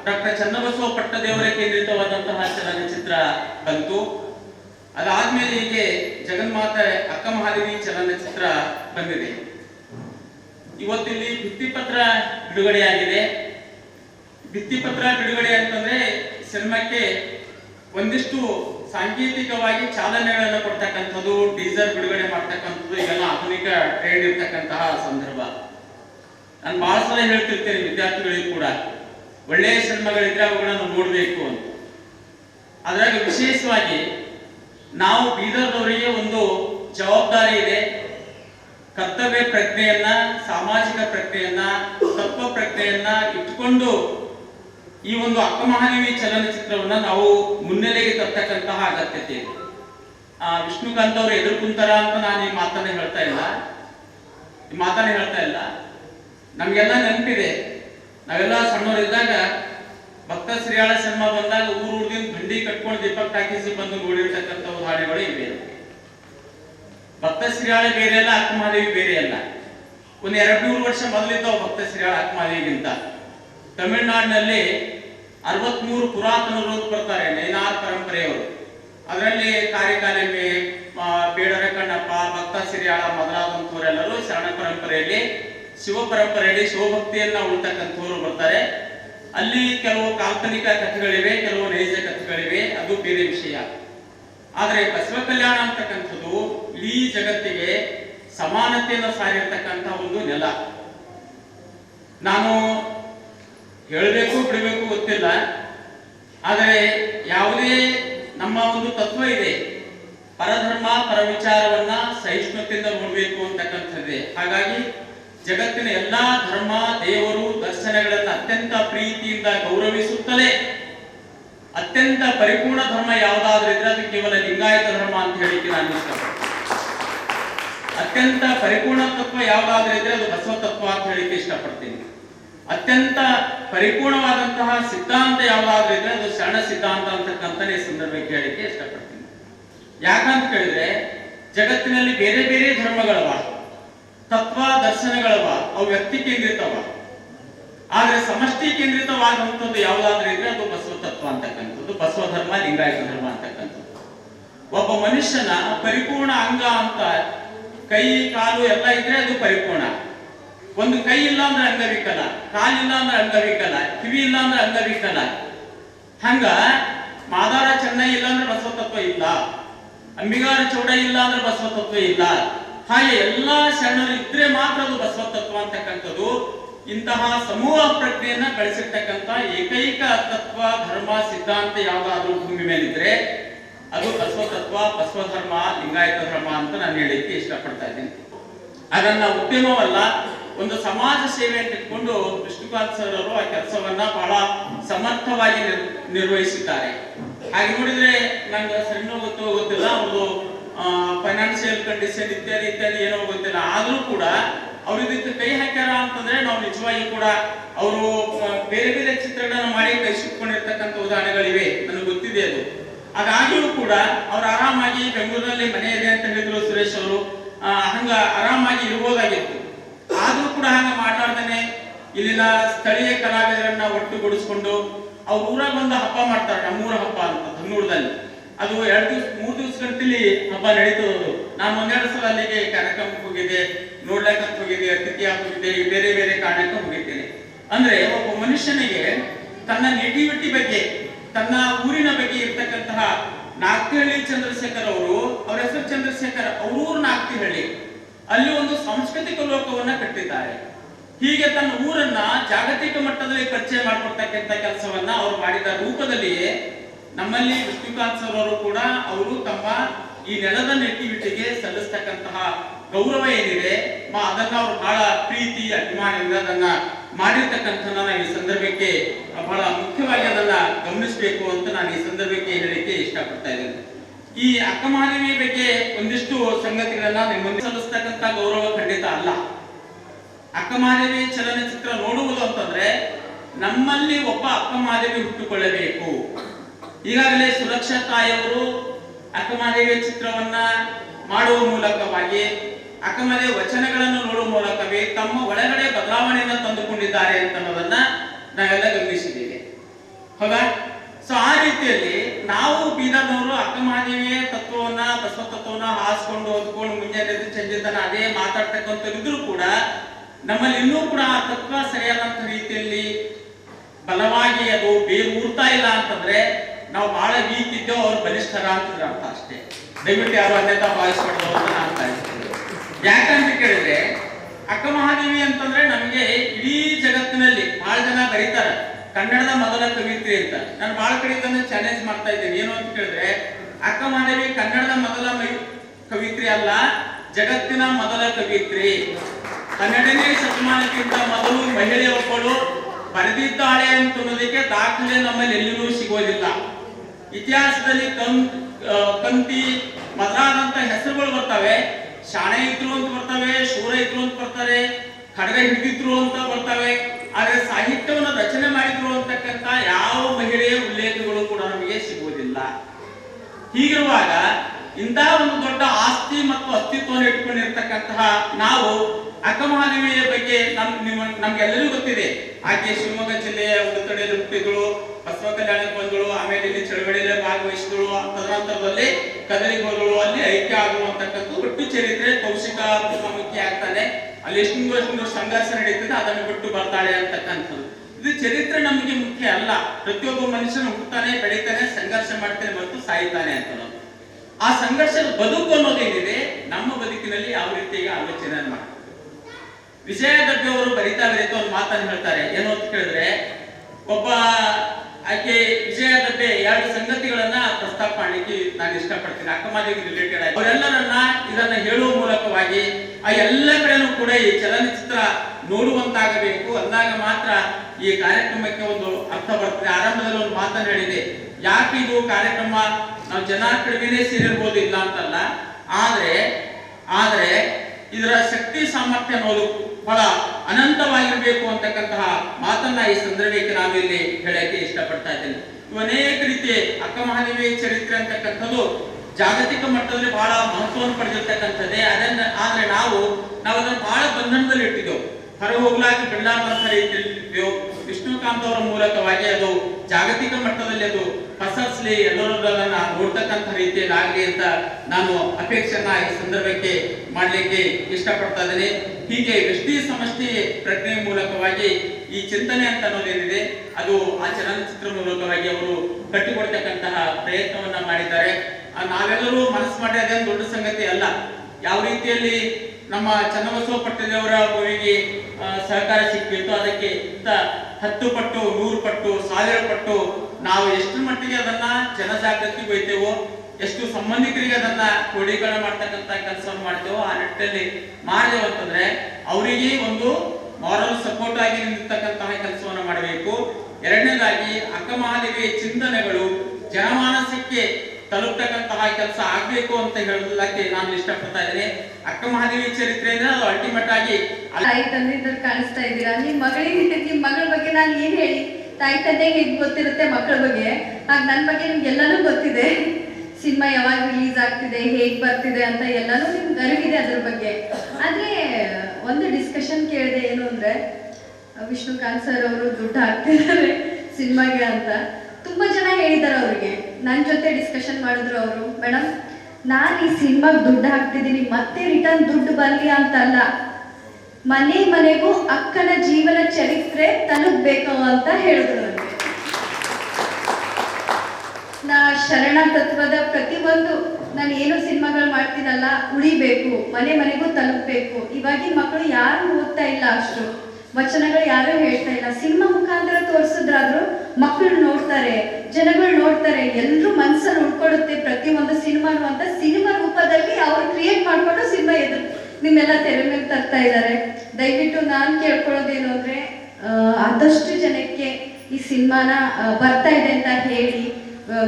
ಡಾಕ್ಟರ್ ಚನ್ನಬಸವ ಪಟ್ಟದೇವರ ಕೇಂದ್ರಿತವಾದಂತಹ ಚಲನಚಿತ್ರ ಬಂತು. ಅದಾದ್ಮೇಲೆ ಹೀಗೆ ಜಗನ್ಮಾತೆ ಅಕ್ಕ ಮಹಾದೇವಿ ಚಲನಚಿತ್ರ ಬಂದಿದೆ. ಇವತ್ತಿಲ್ಲಿ ಭಿತ್ತಿಪತ್ರ ಬಿಡುಗಡೆಯಾಗಿದೆ. ಭಿತ್ತಿಪತ್ರ ಬಿಡುಗಡೆ ಅಂತಂದ್ರೆ ಸಿನಿಮಾಕ್ಕೆ ಒಂದಿಷ್ಟು ಸಾಂಕೇತಿಕವಾಗಿ ಚಾಲನೆಗಳನ್ನು ಕೊಡ್ತಕ್ಕಂಥದ್ದು, ಟೀಸರ್ ಬಿಡುಗಡೆ ಮಾಡ್ತಕ್ಕಂಥದ್ದು, ಇವೆಲ್ಲ ಆಧುನಿಕ ಟ್ರೆಂಡ್ ಇರ್ತಕ್ಕಂತಹ ಸಂದರ್ಭ. ನಾನು ಬಹಳ ಸಲ ಹೇಳ್ತಿರ್ತೇನೆ ವಿದ್ಯಾರ್ಥಿಗಳಿಗೂ ಕೂಡ ಒಳ್ಳೆಯ ಸಿನಿಮಾಗಳಿದ್ರೆ ಅವುಗಳನ್ನು ನೋಡಬೇಕು ಅಂತ. ಅದ್ರಾಗ ವಿಶೇಷವಾಗಿ ನಾವು ಬೀದರ್ದವರಿಗೆ ಒಂದು ಜವಾಬ್ದಾರಿ ಇದೆ. ಕರ್ತವ್ಯ ಪ್ರಜ್ಞೆಯನ್ನ, ಸಾಮಾಜಿಕ ಪ್ರಜ್ಞೆಯನ್ನ, ತತ್ವ ಪ್ರಜ್ಞೆಯನ್ನ ಇಟ್ಟುಕೊಂಡು ಈ ಒಂದು ಅಕ್ಕಮಹಾದೇವಿ ಚಲನಚಿತ್ರವನ್ನ ನಾವು ಮುನ್ನೆಲೆಗೆ ತರ್ತಕ್ಕಂತಹ ಅಗತ್ಯತೆ. ಇದೆ ಆ, ವಿಷ್ಣುಕಾಂತ್ ಅವರು ಎದುರು ಕುಂತಾರ ಅಂತ ನಾನು ಈ ಮಾತನ್ನ ಹೇಳ್ತಾ ಇಲ್ಲ. ಈ ಮಾತನ್ನ ಹೇಳ್ತಾ ಇಲ್ಲ. ನಮ್ಗೆಲ್ಲ ನೆನಪಿದೆ. ನಾವೆಲ್ಲ ಸಣ್ಣವರಿದ್ದಾಗ ಭಕ್ತ ಶ್ರೀಯಾಳ ಸಿನಿಮಾ ಬಂದಾಗ ಊರು ಊರ್ದಿಂದ ಬಂಡಿ ಕಟ್ಕೊಂಡು ದೀಪಕ್ ಟಾಕೀಸ್ ಬಂದು ನೋಡಿರ್ತಕ್ಕಂಥ ಉದಾಹರಣೆಗಳು ಇವೆ. ಭಕ್ತ ಶ್ರೀಯಾಳೆ ಬೇರೆ ಅಲ್ಲ ಅಕ್ಕಮಹಾದೇವಿ ಬೇರೆ ಅಲ್ಲ ಒಂದು ಎರಡು ಮೂರು ವರ್ಷ ಮೊದಲಿದ್ದಾವೆ ಭಕ್ತ ಶ್ರೀಯಾಳ ಅಕ್ಕಮಹಾದೇವಿಗಿಂತ. ತಮಿಳುನಾಡಿನಲ್ಲಿ ಅರವತ್ಮೂರು ಪುರಾತನರು ಬರ್ತಾರೆ ನೈನಾರ್ ಪರಂಪರೆಯವರು. ಅದರಲ್ಲಿ ಕಾರ್ಯಕಾಲಿಮೆ ಬೇಡರ ಕಣ್ಣಪ್ಪ ಭಕ್ತ ಸಿರಿಯಾಳ ಮೊದಲಾದಂಥವರೆಲ್ಲರೂ ಶರಣ ಪರಂಪರೆಯಲ್ಲಿ, ಶಿವ ಪರಂಪರೆಯಲ್ಲಿ ಶಿವಭಕ್ತಿಯನ್ನ ಉಳ್ತಕ್ಕಂಥವರು ಬರ್ತಾರೆ. ಅಲ್ಲಿ ಕೆಲವು ಕಾಲ್ಪನಿಕ ಕಥೆಗಳಿವೆ, ಕೆಲವು ನೈಜ ಕಥೆಗಳಿವೆ, ಅದು ಬೇರೆ ವಿಷಯ. ಆದರೆ ಬಸವ ಕಲ್ಯಾಣ ಅಂತಕ್ಕಂಥದ್ದು ಇಡೀ ಜಗತ್ತಿಗೆ ಸಮಾನತೆಯನ್ನು ಸಾರಿರ್ತಕ್ಕಂಥ ಒಂದು ನೆಲ. ನಾನು ಹೇಳಬೇಕು, ಬಿಡಬೇಕು ಗೊತ್ತಿಲ್ಲ. ಆದರೆ ಯಾವುದೇ ನಮ್ಮ ಒಂದು ತತ್ವ ಇದೆ. ಪರಧರ್ಮ, ಪರವಿಚಾರವನ್ನ ಸಹಿಷ್ಣುತೆಯಿಂದ ನೋಡಬೇಕು ಅಂತಕ್ಕಂಥದ್ದೇ. ಹಾಗಾಗಿ ಜಗತ್ತಿನ ಎಲ್ಲಾ ಧರ್ಮ, ದೇವರು, ದರ್ಶನಗಳನ್ನು ಅತ್ಯಂತ ಪ್ರೀತಿಯಿಂದ ಗೌರವಿಸುತ್ತಲೇ ಅತ್ಯಂತ ಪರಿಪೂರ್ಣ ಧರ್ಮ ಯಾವುದಾದ್ರೂ ಇದ್ರೆ ಅದು ಕೇವಲ ಲಿಂಗಾಯತ ಧರ್ಮ ಅಂತ ಹೇಳಿಕ್ಕೆ ನಾನು ಇಷ್ಟಪಡ್ತೀನಿ. ಅತ್ಯಂತ ಪರಿಪೂರ್ಣ ತತ್ವ ಯಾವುದಾದ್ರೂ ಇದ್ರೆ ಅದು ಬಸವ ತತ್ವ ಅಂತ ಹೇಳಿಕ್ಕೆ ಇಷ್ಟಪಡ್ತೀನಿ. ಅತ್ಯಂತ ಪರಿಪೂರ್ಣವಾದಂತಹ ಸಿದ್ಧಾಂತ ಯಾವುದಾದ್ರೂ ಇದ್ರೆ ಅದು ಶರಣ ಸಿದ್ಧಾಂತ ಅಂತಕ್ಕಂಥನೇ ಸಂದರ್ಭಕ್ಕೆ ಹೇಳಿಕ್ಕೆ ಇಷ್ಟಪಡ್ತೀನಿ. ಯಾಕಂತ ಕೇಳಿದ್ರೆ ಜಗತ್ತಿನಲ್ಲಿ ಬೇರೆ ಬೇರೆ ಧರ್ಮಗಳವ, ತತ್ವ, ದರ್ಶನಗಳವ, ಅವು ವ್ಯಕ್ತಿ ಕೇಂದ್ರಿತವ ಆದ್ರೆ ಸಮಷ್ಟಿ ಕೇಂದ್ರಿತವಾದಂಥದ್ದು ಯಾವುದಾದ್ರೂ ಇದ್ರೆ ಅದು ಬಸವ ತತ್ವ ಅಂತಕ್ಕಂಥದ್ದು ಬಸವ ಧರ್ಮ ಲಿಂಗಾಯತ ಧರ್ಮ ಅಂತಕ್ಕಂಥದ್ದು. ಒಬ್ಬ ಮನುಷ್ಯನ ಪರಿಪೂರ್ಣ ಅಂಗ ಅಂತ ಕೈ, ಕಾಲು ಎಲ್ಲ ಇದ್ರೆ ಅದು ಪರಿಪೂರ್ಣ. ಒಂದು ಕೈ ಇಲ್ಲ ಅಂದ್ರೆ ಅಂಗವಿಕಲ ಕಾಲಿಲ್ಲ ಅಂದ್ರೆ ಅಂಗವಿಕಲ, ಕಿವಿ ಇಲ್ಲ ಅಂದ್ರೆ ಅಂಗವಿಕಲ. ಹಂಗ ಮಾದಾರ ಚೆನ್ನೈ ಇಲ್ಲ ಅಂದ್ರೆ ಬಸವ ತತ್ವ ಇಲ್ಲ. ಅಂಬಿಗಾರ ಚೌಡ ಇಲ್ಲ ಅಂದ್ರೆ ಬಸವ ತತ್ವ ಇಲ್ಲ. ಹಾಗೆ ಎಲ್ಲಾ ಶರಣರು ಇದ್ರೆ ಮಾತ್ರ ಅದು ಬಸವ ತತ್ವ ಅಂತಕ್ಕಂಥದ್ದು. ಇಂತಹ ಸಮೂಹ ಪ್ರಜ್ಞೆಯನ್ನ ಬೆಳೆಸಿರ್ತಕ್ಕಂಥ ಏಕೈಕ ತತ್ವ, ಧರ್ಮ, ಸಿದ್ಧಾಂತ ಯಾವುದಾದ್ರೂ ಭೂಮಿ ಮೇಲಿದ್ರೆ ಅದು ಬಸವತತ್ವ ತತ್ವ ಬಸವ ಧರ್ಮ ಲಿಂಗಾಯತ ಧರ್ಮ ಅಂತ ನಾನು ಹೇಳಿಕ್ಕೆ ಇಷ್ಟಪಡ್ತಾ ಇದ್ದೀನಿ. ಅದನ್ನ ಉದ್ಯಮವಲ್ಲ, ಒಂದು ಸಮಾಜ ಸೇವೆ ಅಂತ ಇಟ್ಕೊಂಡು ವಿಷ್ಣುಕಾಂತ್ ಸರ್ ಅವರು ಆ ಕೆಲಸವನ್ನ ಬಹಳ ಸಮರ್ಥವಾಗಿ ನಿರ್- ನಿರ್ವಹಿಸಿದ್ದಾರೆ. ಹಾಗೆ ನೋಡಿದ್ರೆ ನಂಗೆ ಸಣ್ಣ ಗೊತ್ತೋ ಗೊತ್ತಿಲ್ಲ, ಒಂದು ಫೈನಾನ್ಷಿಯಲ್ ಕಂಡೀಷನ್ ಇತ್ಯಾದಿ ಇತ್ಯಾದಿ ಏನೋ ಗೊತ್ತಿಲ್ಲ. ಆದರೂ ಕೂಡ ಅವ್ರು ಇದಕ್ಕೆ ಕೈ ಹಾಕ್ಯಾರ ಅಂತಂದ್ರೆ ನಾವು ನಿಜವಾಗಿ ಕೂಡ ಅವರು ಬೇರೆ ಬೇರೆ ಚಿತ್ರಗಳನ್ನು ಮಾಡಿ ಕೈ ಸುಟ್ಕೊಂಡಿರ್ತಕ್ಕಂಥ ಉದಾಹರಣೆಗಳಿವೆ ನನಗೆ ಗೊತ್ತಿದೆ ಅದು. ಅದಾಗಿಯೂ ಕೂಡ ಅವ್ರು ಆರಾಮಾಗಿ ಬೆಂಗಳೂರಿನಲ್ಲಿ ಮನೆ ಇದೆ ಅಂತ ಹೇಳಿದ್ರು ಸುರೇಶ್ ಅವರು ಹಂಗ ಆರಾಮಾಗಿ ಇರ್ಬೋದಾಗಿತ್ತು. ಆದ್ರೂ ಕೂಡ ಹಂಗ ಮಾತಾಡ್ದೇನೆ ಇಲ್ಲಿನ ಸ್ಥಳೀಯ ಕಲಾವಿದರನ್ನ ಒಟ್ಟುಗೂಡಿಸ್ಕೊಂಡು, ಅವ್ರ ಊರಾಗ ಒಂದು ಹಬ್ಬ ಮಾಡ್ತಾರೆ, ನಮ್ಮೂರ ಹಬ್ಬ ಅಂತ ಹನ್ನೂರದಲ್ಲಿ ಅದು ಎರಡು ದಿವಸ, ಮೂರು ದಿವಸ ಗಂಟಲಿ ಹಬ್ಬ ನಡೀತದದು ನಾನು ಒಂದೆರಡು ಸಲ ಅಲ್ಲಿಗೆ ಕಾರ್ಯಕ್ರಮಕ್ಕೆ ಹೋಗಿದ್ದೆ ನೋಡ್ಲಕ್ಕಂತ ಹೋಗಿದ್ದೆ, ಅತಿಥಿ ಹೋಗಿದ್ದೆ ಬೇರೆ ಬೇರೆ ಕಾರಣಕ್ಕೆ ಹೋಗಿದ್ದೇನೆ. ಅಂದ್ರೆ ಒಬ್ಬ ಮನುಷ್ಯನಿಗೆ ತನ್ನ ನೆಟಿವಿಟಿ ಬಗ್ಗೆ, ತನ್ನ ಊರಿನ ಬಗ್ಗೆ ಇರ್ತಕ್ಕಂತಹ ನಾಗ್ತಿಹಳ್ಳಿ ಚಂದ್ರಶೇಖರ್ ಅವರು, ಅವ್ರ ಹೆಸರು ಚಂದ್ರಶೇಖರ್, ಅವರೂರು ನಾಗ್ತಿಹಳ್ಳಿ, ಅಲ್ಲಿ ಒಂದು ಸಾಂಸ್ಕೃತಿಕ ಲೋಕವನ್ನ ಕಟ್ಟಿದ್ದಾರೆ. ಹೀಗೆ ತನ್ನ ಊರನ್ನ ಜಾಗತಿಕ ಮಟ್ಟದಲ್ಲಿ ಪರಿಚಯ ಮಾಡಿಕೊಡ್ತಕ್ಕಂಥ ಕೆಲಸವನ್ನ ಅವರು ಮಾಡಿದ ರೂಪದಲ್ಲಿಯೇ ನಮ್ಮಲ್ಲಿ ವಿಷ್ಣುಕಾಂತ್ ಸರ್ ಅವರು ಕೂಡ ಅವರು ತಮ್ಮ ಈ ನೆಲದ ನೆಟ್ಟಿವಿಟಿಗೆ ಸಲ್ಲಿಸ್ತಕ್ಕಂತಹ ಗೌರವ ಏನಿದೆ ಅದನ್ನ ಅವರು ಬಹಳ ಪ್ರೀತಿ, ಅಭಿಮಾನದಿಂದ ಅದನ್ನ ಮಾಡಿರ್ತಕ್ಕಂಥ ನಾನು ಈ ಸಂದರ್ಭಕ್ಕೆ ಬಹಳ ಮುಖ್ಯವಾಗಿ ಅದನ್ನ ಗಮನಿಸಬೇಕು ಅಂತ ನಾನು ಈ ಸಂದರ್ಭಕ್ಕೆ ಹೇಳಲಿಕ್ಕೆ ಇಷ್ಟಪಡ್ತಾ ಇದ್ದೇನೆ. ಈ ಅಕ್ಕಮಹಾದೇವಿ ಬಗ್ಗೆ ಒಂದಿಷ್ಟು ಸಂಗತಿಗಳನ್ನ ನಿಮ್ಮ ಮುಂದೆ ಸಲ್ಲಿಸ್ತಕ್ಕಂಥ ಗೌರವ ಖಂಡಿತ ಅಲ್ಲ. ಅಕ್ಕಮಹಾದೇವಿ ಚಲನಚಿತ್ರ ನೋಡುವುದು ಅಂತಂದ್ರೆ ನಮ್ಮಲ್ಲಿ ಒಬ್ಬ ಅಕ್ಕಮಹಾದೇವಿ ಹುಟ್ಟುಕೊಳ್ಳಬೇಕು. ಈಗಾಗಲೇ ಸುರಕ್ಷಾ ತಾಯಿಯವರು ಅಕ್ಕಮಹಾದೇವಿಯ ಚಿತ್ರವನ್ನ ಮಾಡುವ ಮೂಲಕವಾಗಿ ಅಕ್ಕಮಹಾದೇವಿ ವಚನಗಳನ್ನು ನೋಡುವ ಮೂಲಕವೇ ತಮ್ಮ ಒಳಗಡೆ ಬದಲಾವಣೆಯನ್ನು ತಂದುಕೊಂಡಿದ್ದಾರೆ ಅಂತ ಅನ್ನೋದನ್ನ ನಾವೆಲ್ಲ ಗಮನಿಸಿದ್ದೇವೆ. ಹೌದಾ? ಸೊ ಆ ರೀತಿಯಲ್ಲಿ ನಾವು ಬೀದರ್ನವರು ಅಕ್ಕಮಹಾದೇವಿಯ ತತ್ವವನ್ನ, ಬಸವ ತತ್ವವನ್ನ ಹಾಸ್ಕೊಂಡು ಓದ್ಕೊಂಡು ಮುಂಜಾನೆ ತನ ಅದೇ ಮಾತಾಡ್ತಕ್ಕಂಥದ್ದು ಕೂಡ ನಮ್ಮಲ್ಲಿ ಇನ್ನೂ ಕೂಡ ಆ ತತ್ವ ಸರಿಯಾದಂತ ರೀತಿಯಲ್ಲಿ ಬಲವಾಗಿ ಅದು ಬೇರೂರ್ತಾ ಇಲ್ಲ ಅಂತಂದ್ರೆ ನಾವು ಬಹಳ ವೀಕ್ ಇದ್ದೇವೆ ಅವ್ರು ಬಲಿಷ್ಠರ ಅಂತಂದ್ರೆ ಅರ್ಥ ಅಷ್ಟೇ. ದಯವಿಟ್ಟು ಯಾರು ಅನ್ಯತಾ ಭಾವಿಸ್ಬಾರ್ದು ಅಂತ ಯಾಕಂತ ಕೇಳಿದ್ರೆ, ಅಕ್ಕ ಮಹಾದೇವಿ ಅಂತಂದ್ರೆ ನಮಗೆ ಇಡೀ ಜಗತ್ತಿನಲ್ಲಿ ಬಹಳ ಜನ ಬರೀತಾರೆ. ಕನ್ನಡದ ಮೊದಲ ಕವಿತ್ರಿ ಅಂತ. ನಾನು ಬಹಳ ಕಡೆ ತಂದು ಚಾಲೆಂಜ್ ಮಾಡ್ತಾ ಇದ್ದೇನೆ. ಏನು ಅಂತ ಕೇಳಿದ್ರೆ, ಅಕ್ಕ ಮಹಾದೇವಿ ಕನ್ನಡದ ಮೊದಲ ಕವಿತ್ರಿ ಅಲ್ಲ, ಜಗತ್ತಿನ ಮೊದಲ ಕವಿತ್ರಿ. ಹನ್ನೆರಡನೇ ಶತಮಾನಕ್ಕಿಂತ ಮೊದಲು ಮಹಿಳೆಯೊಬ್ಬಳು ಬರೆದಿದ್ದಾಳೆ ಅಂತನ್ನೋದಕ್ಕೆ ದಾಖಲೆ ನಮ್ಮಲ್ಲಿ ಎಲ್ಲಿಯೂ ಸಿಗೋದಿಲ್ಲ. ಇತಿಹಾಸದಲ್ಲಿ ಕಂ ಕಂತಿ ಮೊದಲಾದಂತ ಹೆಸರುಗಳು ಬರ್ತವೆ. ಶಾಣೆ ಇದ್ರು ಅಂತ ಬರ್ತವೆ, ಶೂರ ಇದ್ರು ಅಂತ ಬರ್ತಾರೆ ಖಡ್ಗ ಹಿಡಿದಿದ್ರು ಅಂತ ಬರ್ತವೆ. ಆದರೆ ಸಾಹಿತ್ಯವನ್ನು ರಚನೆ ಮಾಡಿದ್ರು ಅಂತಕ್ಕಂಥ ಯಾವ ಮಹಿಳೆಯ ಉಲ್ಲೇಖಗಳು ಕೂಡ ನಮಗೆ ಸಿಗುವುದಿಲ್ಲ. ಹೀಗಿರುವಾಗ ಇಂತಹ ಒಂದು ದೊಡ್ಡ ಆಸ್ತಿ ಮತ್ತು ಅಸ್ತಿತ್ವವನ್ನು ಇಟ್ಕೊಂಡಿರ್ತಕ್ಕಂತಹ ನಾವು ಅಕ್ಕಮಹಾದೇವಿಯ ಬಗ್ಗೆ ನಮ್ ನಿಮ್ಮ ನಮ್ಗೆಲ್ಲರಿಗೂ ಗೊತ್ತಿದೆ. ಆಕೆ ಶಿವಮೊಗ್ಗ ಜಿಲ್ಲೆಯ ಉಡುತಡೆಯಲ್ಲಿ ಹುಟ್ಟಿದಳು ಬಸವ ಕಲ್ಯಾಣಕ್ಕೆ ಬಂದಳು, ಆಮೇಲೆ ಇಲ್ಲಿ ಚಳವಳಿಯಲ್ಲಿ ಭಾಗವಹಿಸಿದಳು, ತದನಂತರದಲ್ಲಿ ಕದಲಿಗೆ ಹೋದಳು, ಅಲ್ಲಿ ಐಕ್ಯ ಆಗುವಂತಕ್ಕಂಥದ್ದು ಒಟ್ಟು ಚರಿತ್ರೆ, ಕೌಶಿಕ ಮುಖಾಮುಖಿ ಆಗ್ತಾನೆ. ಅಲ್ಲಿ ಎಷ್ಟೊಂದು ಸಂಘರ್ಷ ನಡೀತದೆ, ಅದನ್ನು ಬಿಟ್ಟು ಬರ್ತಾಳೆ ಅಂತಕ್ಕಂಥದ್ದು. ಇದು ಚರಿತ್ರೆ ನಮಗೆ ಮುಖ್ಯ ಅಲ್ಲ. ಪ್ರತಿಯೊಬ್ಬ ಮನುಷ್ಯನು ಹುಟ್ಟುತ್ತಾನೆ ಬೆಳೀತಾನೆ, ಸಂಘರ್ಷ ಮಾಡ್ತಾನೆ ಮತ್ತು ಸಾಯ್ತಾನೆ ಅಂತ. ಆ ಸಂಘರ್ಷದ ಬದುಕು ಅನ್ನೋದೇನಿದೆ ನಮ್ಮ ಬದುಕಿನಲ್ಲಿ ಯಾವ ರೀತಿಯಾಗಿ ಆಲೋಚನೆ ಮಾಡ್ತೀವಿ. ವಿಜಯ ದಬ್ಬೆ ಅವರು ಬರಿತಾ ಬರೀತಾ ಒಂದು ಮಾತನ್ನು ಹೇಳ್ತಾರೆ? ಏನು ಅಂತ ಕೇಳಿದ್ರೆ, ಒಬ್ಬ ಆಕೆ ವಿಜಯ ದಬ್ಬೆ ಎರಡು ಸಂಗತಿಗಳನ್ನ ಪ್ರಸ್ತಾಪ ಮಾಡಲಿಕ್ಕೆ ನಾನು ಇಷ್ಟಪಡ್ತೀನಿ. ಅಕ್ಕಮಾದಿಗೆ ರಿಲೇಟೆಡ್ ಆಗಿ. ಅವರೆಲ್ಲರನ್ನ ಇದನ್ನ ಹೇಳುವ ಮೂಲಕವಾಗಿ ಆ ಎಲ್ಲ ಕಡೆನೂ ಕೂಡ ಈ ಚಲನಚಿತ್ರ ನೋಡುವಂತಾಗಬೇಕು. ಅಂದಾಗ ಮಾತ್ರ ಈ ಕಾರ್ಯಕ್ರಮಕ್ಕೆ ಒಂದು ಅರ್ಥ ಬರ್ತದೆ. ಆರಂಭದಲ್ಲಿ ಒಂದು ಮಾತನ್ನು ಹೇಳಿದೆ. ಯಾಕೆ ಇದು ಕಾರ್ಯಕ್ರಮ ನಾವು ಜನ ಕಡಿಮೆನೇ ಸೇರಿರ್ಬೋದು ಇಲ್ಲ ಅಂತಲ್ಲ, ಆದರೆ, ಆದ್ರೆ ಇದರ ಶಕ್ತಿ ಸಾಮರ್ಥ್ಯ ಅನ್ನೋದು ಬಹಳ ಅನಂತವಾಗಿರಬೇಕು ಅಂತಕ್ಕಂತಹ ಮಾತನ್ನ ಈ ಸಂದರ್ಭಕ್ಕೆ ನಾನು ಇಲ್ಲಿ ಹೇಳಕ್ಕೆ ಇಷ್ಟಪಡ್ತಾ ಇದ್ದೇನೆ. ಅನೇಕ ರೀತಿ ಅಕ್ಕ ಮಹಾದೇವಿ ಚರಿತ್ರೆ ಅಂತಕ್ಕಂಥದ್ದು ಜಾಗತಿಕ ಮಟ್ಟದಲ್ಲಿ ಬಹಳ ಮಹತ್ವವನ್ನು ಪಡೆದಿರ್ತಕ್ಕಂಥದ್ದೇ. ಅದನ್ನ, ಆದ್ರೆ ನಾವು ನಾವು ಅದನ್ನು ಬಹಳ ಬಂಧನದಲ್ಲಿ ಇಟ್ಟಿದ್ದೆವು ಹೊರ ಹೋಗ್ಲಾಕ ಬಿಡಲಾರ್ದಂತ ರೀತಿಯಲ್ಲಿ ಇಟ್ಟಿದ್ದೆವು. ವಿಷ್ಣುಕಾಂತ್ ಅವರ ಮೂಲಕವಾಗಿ ಅದು ಜಾಗತಿಕ ಮಟ್ಟದಲ್ಲಿ ಅದು ಪಸರಿಸಲಿ ಎಲ್ಲರೂ ಅದನ್ನ ನೋಡ್ತಕ್ಕಂಥ ರೀತಿಯಲ್ಲಿ ಆಗಲಿ ಅಂತ ನಾನು ಅಪೇಕ್ಷೆಯನ್ನ ಈ ಸಂದರ್ಭಕ್ಕೆ ಮಾಡಲಿಕ್ಕೆ ಇಷ್ಟಪಡ್ತಾ ಇದ್ದೇನೆ. ಹೀಗೆ ವ್ಯಷ್ಟಿ ಸಮಷ್ಟಿ ಪ್ರಜ್ಞೆ ಮೂಲಕವಾಗಿ ಈ ಚಿಂತನೆ ಅಂತ ಅನ್ನೋದೇನಿದೆ, ಅದು ಆ ಚಲನಚಿತ್ರ ಮೂಲಕವಾಗಿ ಅವರು ಕಟ್ಟಿಕೊಡ್ತಕ್ಕಂತಹ ಪ್ರಯತ್ನವನ್ನ ಮಾಡಿದ್ದಾರೆ. ನಾವೆಲ್ಲರೂ ಮನಸ್ಸು ಮಾಡಿ ಅದೇನು ದೊಡ್ಡ ಸಂಗತಿ ಅಲ್ಲ. ಯಾವ ರೀತಿಯಲ್ಲಿ ನಮ್ಮ ಚನ್ನಬಸವ ಪಟ್ಟದವರ ಮೂವಿಗೆ ಸಹಕಾರ ಸಿಕ್ಕಿತ್ತು. ಅದಕ್ಕೆ ಇಂತ ಹತ್ತು ಪಟ್ಟು, ನೂರು ಪಟ್ಟು, ಸಾವಿರ ಪಟ್ಟು ನಾವು ಎಷ್ಟು ಮಟ್ಟಿಗೆ ಅದನ್ನ ಜನಜಾಗೃತಿ ಬೈತೇವೋ ಎಷ್ಟು ಸಂಬಂಧಿಕರಿಗೆ ಅದನ್ನ ಕ್ರೋಢೀಕರಣ ಮಾಡ್ತಕ್ಕಂತ ಕೆಲಸವನ್ನು ಮಾಡ್ತೇವೋ, ಆ ನಿಟ್ಟಿನಲ್ಲಿ ಮಾಡಿದೆವು ಅಂತಂದ್ರೆ ಅವರಿಗೆ ಒಂದು ಮಾರಲ್ ಸಪೋರ್ಟ್ ಆಗಿ ನಿಂತಕ್ಕಂತಹ ಕೆಲಸವನ್ನು ಮಾಡಬೇಕು. ಎರಡನೇದಾಗಿ ಅಕ್ಕಮಹಾದೇವಿಯ ಚಿಂತನೆಗಳು ಜನಮಾನಸಕ್ಕೆ ತಲುಪ್ತಕ್ಕಂತಹ ಕೆಲಸ ಆಗ್ಬೇಕು ಅಂತ ಹೇಳೋದಕ್ಕೆ ನಾನು ಇಷ್ಟಪಡ್ತಾ ಇದ್ದೇನೆ. ಅಕ್ಕ ಮಹಾದೇವಿ ಚರಿತ್ರೆ ಅಂದ್ರೆ ಅದು ಅಲ್ಟಿಮೇಟ್ ಆಗಿ ತಾಯಿ ತಂದೆ ತಂದೆದವ್ರು ಕಾಣಿಸ್ತಾ ಇದ್ದೀರಾ? ನಿಮ್ ಮಗಳಿಗೆ ನಿಮ್ ಮಗಳ ಬಗ್ಗೆ ನಾನು ಏನ್ ಹೇಳಿ? ತಾಯಿ ತಂದೆ ಹೇಗ್ ಗೊತ್ತಿರುತ್ತೆ ಮಕ್ಕಳ ಬಗ್ಗೆ? ಆಗ ನನ್ ಬಗ್ಗೆ ನಿಮ್ಗೆ ಎಲ್ಲಾನು ಗೊತ್ತಿದೆ. ಸಿನಿಮಾ ಯಾವಾಗ ರಿಲೀಸ್ ಆಗ್ತಿದೆ, ಹೇಗ್ ಬರ್ತಿದೆ ಅಂತ ಎಲ್ಲಾನು ನಿಮ್ಗೆ ಅರಿವಿದೆ ಅದ್ರ ಬಗ್ಗೆ. ಆದ್ರೆ ಒಂದು ಡಿಸ್ಕಷನ್ ಕೇಳಿದೆ ಏನು ಅಂದ್ರೆ, ವಿಷ್ಣುಕಾಂತ್ ಸರ್ ಅವರು ದುಡ್ಡು ಹಾಕ್ತಿದ್ದಾರೆ ಸಿನಿಮಾಗೆ ಅಂತ. ತುಂಬಾ ಜನ ಹೇಳಿದ್ದಾರೆ ಅವ್ರಿಗೆ. ನನ್ನ ಜೊತೆ ಡಿಸ್ಕಷನ್ ಮಾಡಿದ್ರು ಅವರು. ಮೇಡಮ್ ನಾನು ಈ ಸಿನಿಮಾಗೆ ದುಡ್ಡು ಹಾಕ್ತಿದ್ದೀನಿ ಮತ್ತೆ ರಿಟರ್ನ್ ದುಡ್ಡು ಬರಲಿ ಅಂತಲ್ಲ. ಮನೆ ಮನೆಗೂ ಅಕ್ಕನ ಜೀವನ ಚರಿತ್ರೆ ತಲುಪಬೇಕು ಅಂತ ಹೇಳಿದ್ರು ನನಗೆ ನಾ ಶರಣ ತತ್ವದ ಪ್ರತಿಯೊಂದು, ನಾನು ಏನು ಸಿನಿಮಾಗಳು ಮಾಡ್ತೀನಲ್ಲ, ಉಳಿಬೇಕು, ಮನೆ ಮನೆಗೂ ತಲುಪಬೇಕು. ಇವಾಗಿನ ಮಕ್ಕಳು ಯಾರು ಓದ್ತಾ ಇಲ್ಲ ಅಷ್ಟು. ವಚನಗಳು ಯಾರು ಹೇಳ್ತಾ ಇಲ್ಲ. ಸಿನಿಮಾ ಮುಖಾಂತರ ತೋರಿಸಿದ್ರಾದ್ರೂ ಮಕ್ಕಳು ನೋಡ್ತಾರೆ, ಜನಗಳು ನೋಡ್ತಾರೆ ಎಲ್ಲರೂ ಮನ್ಸಲ್ಲಿ ಪ್ರತಿ ಒಂದು ಸಿನಿಮಾನು ಅಂತ ಸಿನಿಮಾ ರೂಪದಲ್ಲಿ ಅವ್ರು ಕ್ರಿಯೇಟ್ ಮಾಡ್ಕೊಂಡು ಸಿನಿಮಾ ಎದುರು ನಿಮ್ಮೆಲ್ಲ ತೆರೆ ಮೇಲೆ ತರ್ತಾ ಇದ್ದಾರೆ. ದಯವಿಟ್ಟು ನಾನು ಕೇಳ್ಕೊಳ್ಳೋದೇನು ಅಂದ್ರೆ ಆದಷ್ಟು ಜನಕ್ಕೆ ಈ ಸಿನಿಮಾನ ಬರ್ತಾ ಇದೆ ಅಂತ ಹೇಳಿ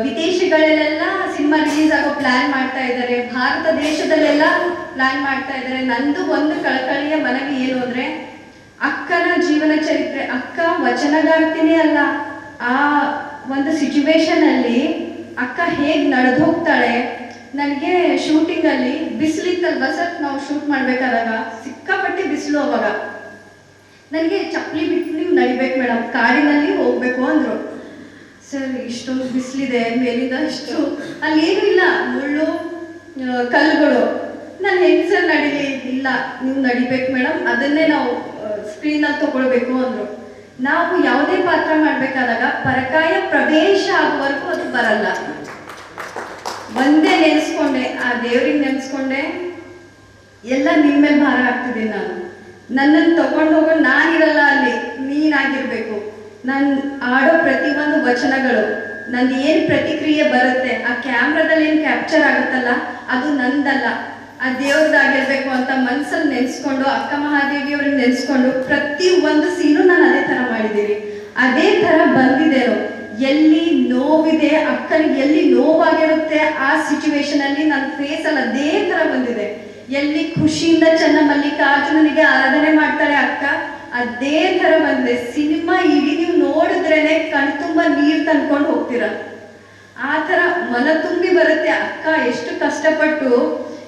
ವಿದೇಶಗಳಲ್ಲೆಲ್ಲ ಸಿನಿಮಾ ರಿಲೀಸ್ ಆಗೋ ಪ್ಲಾನ್ ಮಾಡ್ತಾ ಇದ್ದಾರೆ. ಭಾರತ ದೇಶದಲ್ಲೆಲ್ಲ ಪ್ಲಾನ್ ಮಾಡ್ತಾ ಇದ್ದಾರೆ. ನಂದು ಒಂದು ಕಳಕಳಿಯ ಮನವಿ ಏನು ಅಂದ್ರೆ ಅಕ್ಕನ ಜೀವನ ಚರಿತ್ರೆ, ಅಕ್ಕ ವಚನಗಾರ್ತಿನೇ ಅಲ್ಲ. ಆ ಒಂದು ಸಿಚುವೇಶನ್ ಅಲ್ಲಿ ಅಕ್ಕ ಹೇಗ್ ನಡೆದು ಹೋಗ್ತಾಳೆ? ನನಗೆ ಶೂಟಿಂಗ್ ಅಲ್ಲಿ ಬಿಸಿಲಿತ್ತಲ್ಲಿ ಬಸತ್ ನಾವು ಶೂಟ್ ಮಾಡ್ಬೇಕಾದಾಗ. ಸಿಕ್ಕಾಪಟ್ಟೆ ಬಿಸಿಲು ಅವಾಗ. ನನಗೆ ಚಪ್ಪಲಿ ಬಿಟ್ಟು ನೀವು ನಡಿಬೇಕು ಮೇಡಮ್ ಕಾರಿನಲ್ಲಿ ಹೋಗ್ಬೇಕು ಅಂದ್ರು. ಸರ್, ಇಷ್ಟೊಂದು ಬಿಸಿಲಿದೆ, ಮೇಲಿಂದ ಇಷ್ಟು ಅಲ್ಲಿ ಏನೂ ಇಲ್ಲ. ಮುಳ್ಳು ಕಲ್ಲುಗಳು. ನಾನು ಹೆಂಗ್ ಸರ್ ನಡೀಲಿ? ಇಲ್ಲ. ನೀವು ನಡಿಬೇಕು ಮೇಡಮ್ ಅದನ್ನೇ ನಾವು ಸ್ಕ್ರೀನಲ್ಲಿ ತಗೊಳ್ಬೇಕು ಅಂದ್ರು. ನಾವು ಯಾವುದೇ ಪಾತ್ರ ಮಾಡ್ಬೇಕಾದಾಗ ಪರಕಾಯ ಪ್ರವೇಶ ಆಗುವವರೆಗೂ ಅದು ಬರಲ್ಲ. ಒಂದೇ ನೆನೆಸ್ಕೊಂಡೆ, ಆ ದೇವ್ರಿಗೆ ನೆನೆಸ್ಕೊಂಡೆ, ಎಲ್ಲ ನಿಮ್ಮ ಮೇಲೆ ಭಾರ ಆಗ್ತಿದೆ ನಾನು. ನನ್ನನ್ನು ತಗೊಂಡು ಹೋಗೋ ನಾನಿರಲ್ಲ ಅಲ್ಲಿ, ನೀನಾಗಿರ್ಬೇಕು. ನಾನು ಆಡೋ ಪ್ರತಿಯೊಂದು ವಚನಗಳು ನನ್ನ ಏನು ಪ್ರತಿಕ್ರಿಯೆ ಬರುತ್ತೆ, ಆ ಕ್ಯಾಮ್ರಾದಲ್ಲಿ ಏನು ಕ್ಯಾಪ್ಚರ್ ಆಗುತ್ತಲ್ಲ, ಅದು ನಂದಲ್ಲ. ಆ ದೇವ್ರದಾಗಿರ್ಬೇಕು ಅಂತ ಮನ್ಸಲ್ಲಿ ನೆನೆಸ್ಕೊಂಡು, ಅಕ್ಕ ಮಹಾದೇವಿ ಅವ್ರನ್ನ ನೆನೆಸ್ಕೊಂಡು ಪ್ರತಿ ಒಂದು ಸೀನು ನಾನು ಅದೇ ಥರ ಮಾಡಿದ್ದೀನಿ. ಅದೇ ಥರ ಬಂದಿದೆ ಎಲ್ಲಿ ನೋವಿದೆ, ಅಕ್ಕನಿಗೆ ಎಲ್ಲಿ ನೋವಾಗಿರುತ್ತೆ ಆ ಸಿಚುವೇಶನ್ ಅಲ್ಲಿ ನನ್ನ ಫೇಸ್ ಅಲ್ಲಿ ಅದೇ ತರ ಬಂದಿದೆ. ಎಲ್ಲಿ ಖುಷಿಯಿಂದ ಚೆನ್ನ ಮಲ್ಲಿಕಾರ್ಜುನನಿಗೆ ಆರಾಧನೆ ಮಾಡ್ತಾಳೆ ಅಕ್ಕ, ಅದೇ ತರ ಬಂದಿದೆ. ಸಿನಿಮಾ ಇಡೀ ನೀವು ನೋಡಿದ್ರೇನೆ ಕಣ್ತುಂಬ ನೀರು ತಂದ್ಕೊಂಡು ಹೋಗ್ತೀರ. ಆ ಥರ ಮನ ತುಂಬಿ ಬರುತ್ತೆ. ಅಕ್ಕ ಎಷ್ಟು ಕಷ್ಟಪಟ್ಟು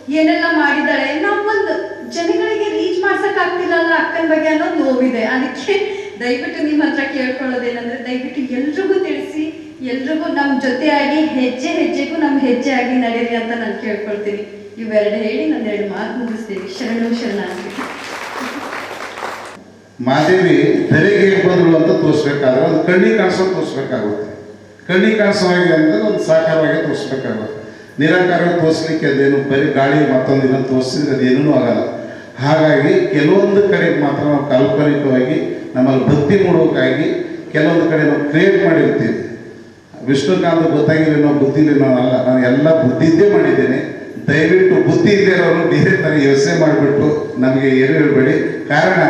ಏನೆಲ್ಲ ಮಾಡಿದ್ದಾಳೆ? ನಮ್ಮೊಂದು ಜನಗಳಿಗೆ ರೀಚ್ ಮಾಡ್ಸಕ್ ಆಗ್ತಿಲ್ಲಲ್ಲ ಅಕ್ಕನ ಬಗ್ಗೆ ಅನ್ನೋದು ನೋವಿದೆ. ಅದಕ್ಕೆ ದಯವಿಟ್ಟು ನಿಮ್ಮ ಹತ್ರ ಕೇಳ್ಕೊಳ್ಳೋದೇನಂದ್ರೆ, ದಯವಿಟ್ಟು ಎಲ್ರಿಗೂ ತಿಳಿಸಿ, ಎಲ್ರಿಗೂ ನಮ್ಮ ಜೊತೆಯಾಗಿ, ಹೆಜ್ಜೆ ಹೆಜ್ಜೆಗೂ ನಮ್ಮ ಹೆಜ್ಜೆ ಆಗಿ ನಡೀರಿ ಅಂತ ನಾನು ಕೇಳ್ಕೊಳ್ತೀನಿ. ಇವೆರಡು ಹೇಳಿ ನನ್ನ ಎರಡು ಮಾತು ಮುಗಿಸ್ತೀನಿ. ಶರಣು ಶರಣಾರ್ಥಿ. ಮಾದೇವಿ ತೆರೆಗೆ ಅಂತ ತೋರಿಸ್ಬೇಕಾದ್ರೆ, ಒಂದು ಕಣ್ಣಿಗೆ ಕಾಣಿಸೋ ತೋರಿಸ್ಬೇಕಾಗುತ್ತೆ. ಕಣ್ಣಿಗೆ ಕಾಣಿಸೋ ಹಾಗೆ ಅಂದ್ರೆ ಒಂದು ಸಾಕಾರವಾಗಿ ತೋರಿಸ್ಬೇಕಾಗುತ್ತೆ. ನಿರಾಕಾರವಾಗಿ ತೋರಿಸ್ಲಿಕ್ಕೆ ಅದೇನು ಬರೀ ಗಾಳಿ ಮತ್ತೊಂದು ಇನ್ನೊಂದು ತೋರಿಸಿದ್ರೆ ಅದೇನೂ ಆಗಲ್ಲ. ಹಾಗಾಗಿ ಕೆಲವೊಂದು ಕಡೆ ಮಾತ್ರ ನಾವು ಕಾಲ್ಪನಿಕವಾಗಿ ನಮ್ಮಲ್ಲಿ ಭಕ್ತಿ ಮೂಡೋಕ್ಕಾಗಿ ಕೆಲವೊಂದು ಕಡೆ ನಾವು ಕ್ರಿಯೇಟ್ ಮಾಡಿರ್ತೀವಿ. ವಿಷ್ಣುಕಾಂತ್ ಗೊತ್ತಾಗಿಲ್ಲ ನಾವು ಬುದ್ಧಿ ಇಲ್ಲ ಅಲ್ಲ. ನಾನು ಎಲ್ಲ ಬುದ್ಧಿದ್ದೇ ಮಾಡಿದ್ದೇನೆ. ದಯವಿಟ್ಟು ಬುದ್ಧಿ ಇದ್ದೇ ಇರೋರು ಬೇರೆ ಥರ ಯೋಚನೆ ಮಾಡಿಬಿಟ್ಟು ನಮಗೆ ಏನು ಹೇಳಬೇಡಿ. ಕಾರಣ,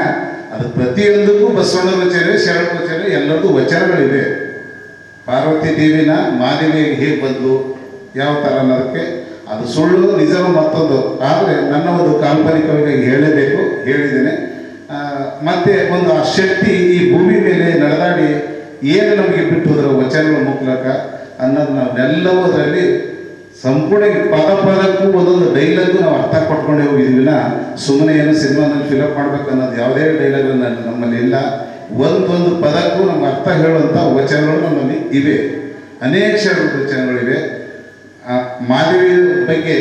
ಅದು ಪ್ರತಿಯೊಂದಕ್ಕೂ ಬಸವಣ್ಣನ ವಚನ ಶರಣ ವಚನ ಎಲ್ಲರದ್ದು ವಚನಗಳಿವೆ. ಪಾರ್ವತಿ ದೇವಿನ ಮಾದೇವಿಗೆ ಹೇಗೆ ಬಂದು ಯಾವ ಥರ ಅನ್ನೋದಕ್ಕೆ ಅದು ಸುಳ್ಳು ನಿಜವೂ ಮತ್ತೊಂದು. ಆದರೆ ನನ್ನ ಒಂದು ಕಾಲ್ಪನಿಕವಾಗಿ ಹೇಳಬೇಕು, ಹೇಳಿದ್ದೇನೆ. ಮತ್ತೆ ಒಂದು ಆ ಶಕ್ತಿ ಈ ಭೂಮಿ ಮೇಲೆ ನಡೆದಾಡಿ ಏನು ನಮಗೆ ಬಿಟ್ಟು ಹೋದ್ರ ವಚನಗಳ ಮೂಲಕ ಅನ್ನೋದು ನಾವೆಲ್ಲವೂ ಅದರಲ್ಲಿ ಸಂಪೂರ್ಣ ಪದ ಪದಕ್ಕೂ ಒಂದೊಂದು ಡೈಲಾಗು ನಾವು ಅರ್ಥ ಕೊಟ್ಕೊಂಡೇ ಹೋಗಿದ್ವಿನ ಸುಮ್ಮನೆ ಏನು ಸಿನಿಮಾದಲ್ಲಿ ಫಿಲಪ್ ಮಾಡ್ಬೇಕು ಅನ್ನೋದು ಯಾವುದೇ ಡೈಲಾಗ್ ನಮ್ಮಲ್ಲಿ ಇಲ್ಲ. ಒಂದೊಂದು ಪದಕ್ಕೂ ನಮ್ಗೆ ಅರ್ಥ ಹೇಳುವಂಥ ವಚನಗಳು ನಮ್ಮಲ್ಲಿ ಇವೆ. ಅನೇಕ ವಚನಗಳಿವೆ. ಆ ಮಾದೇವಿ ಬಗ್ಗೆ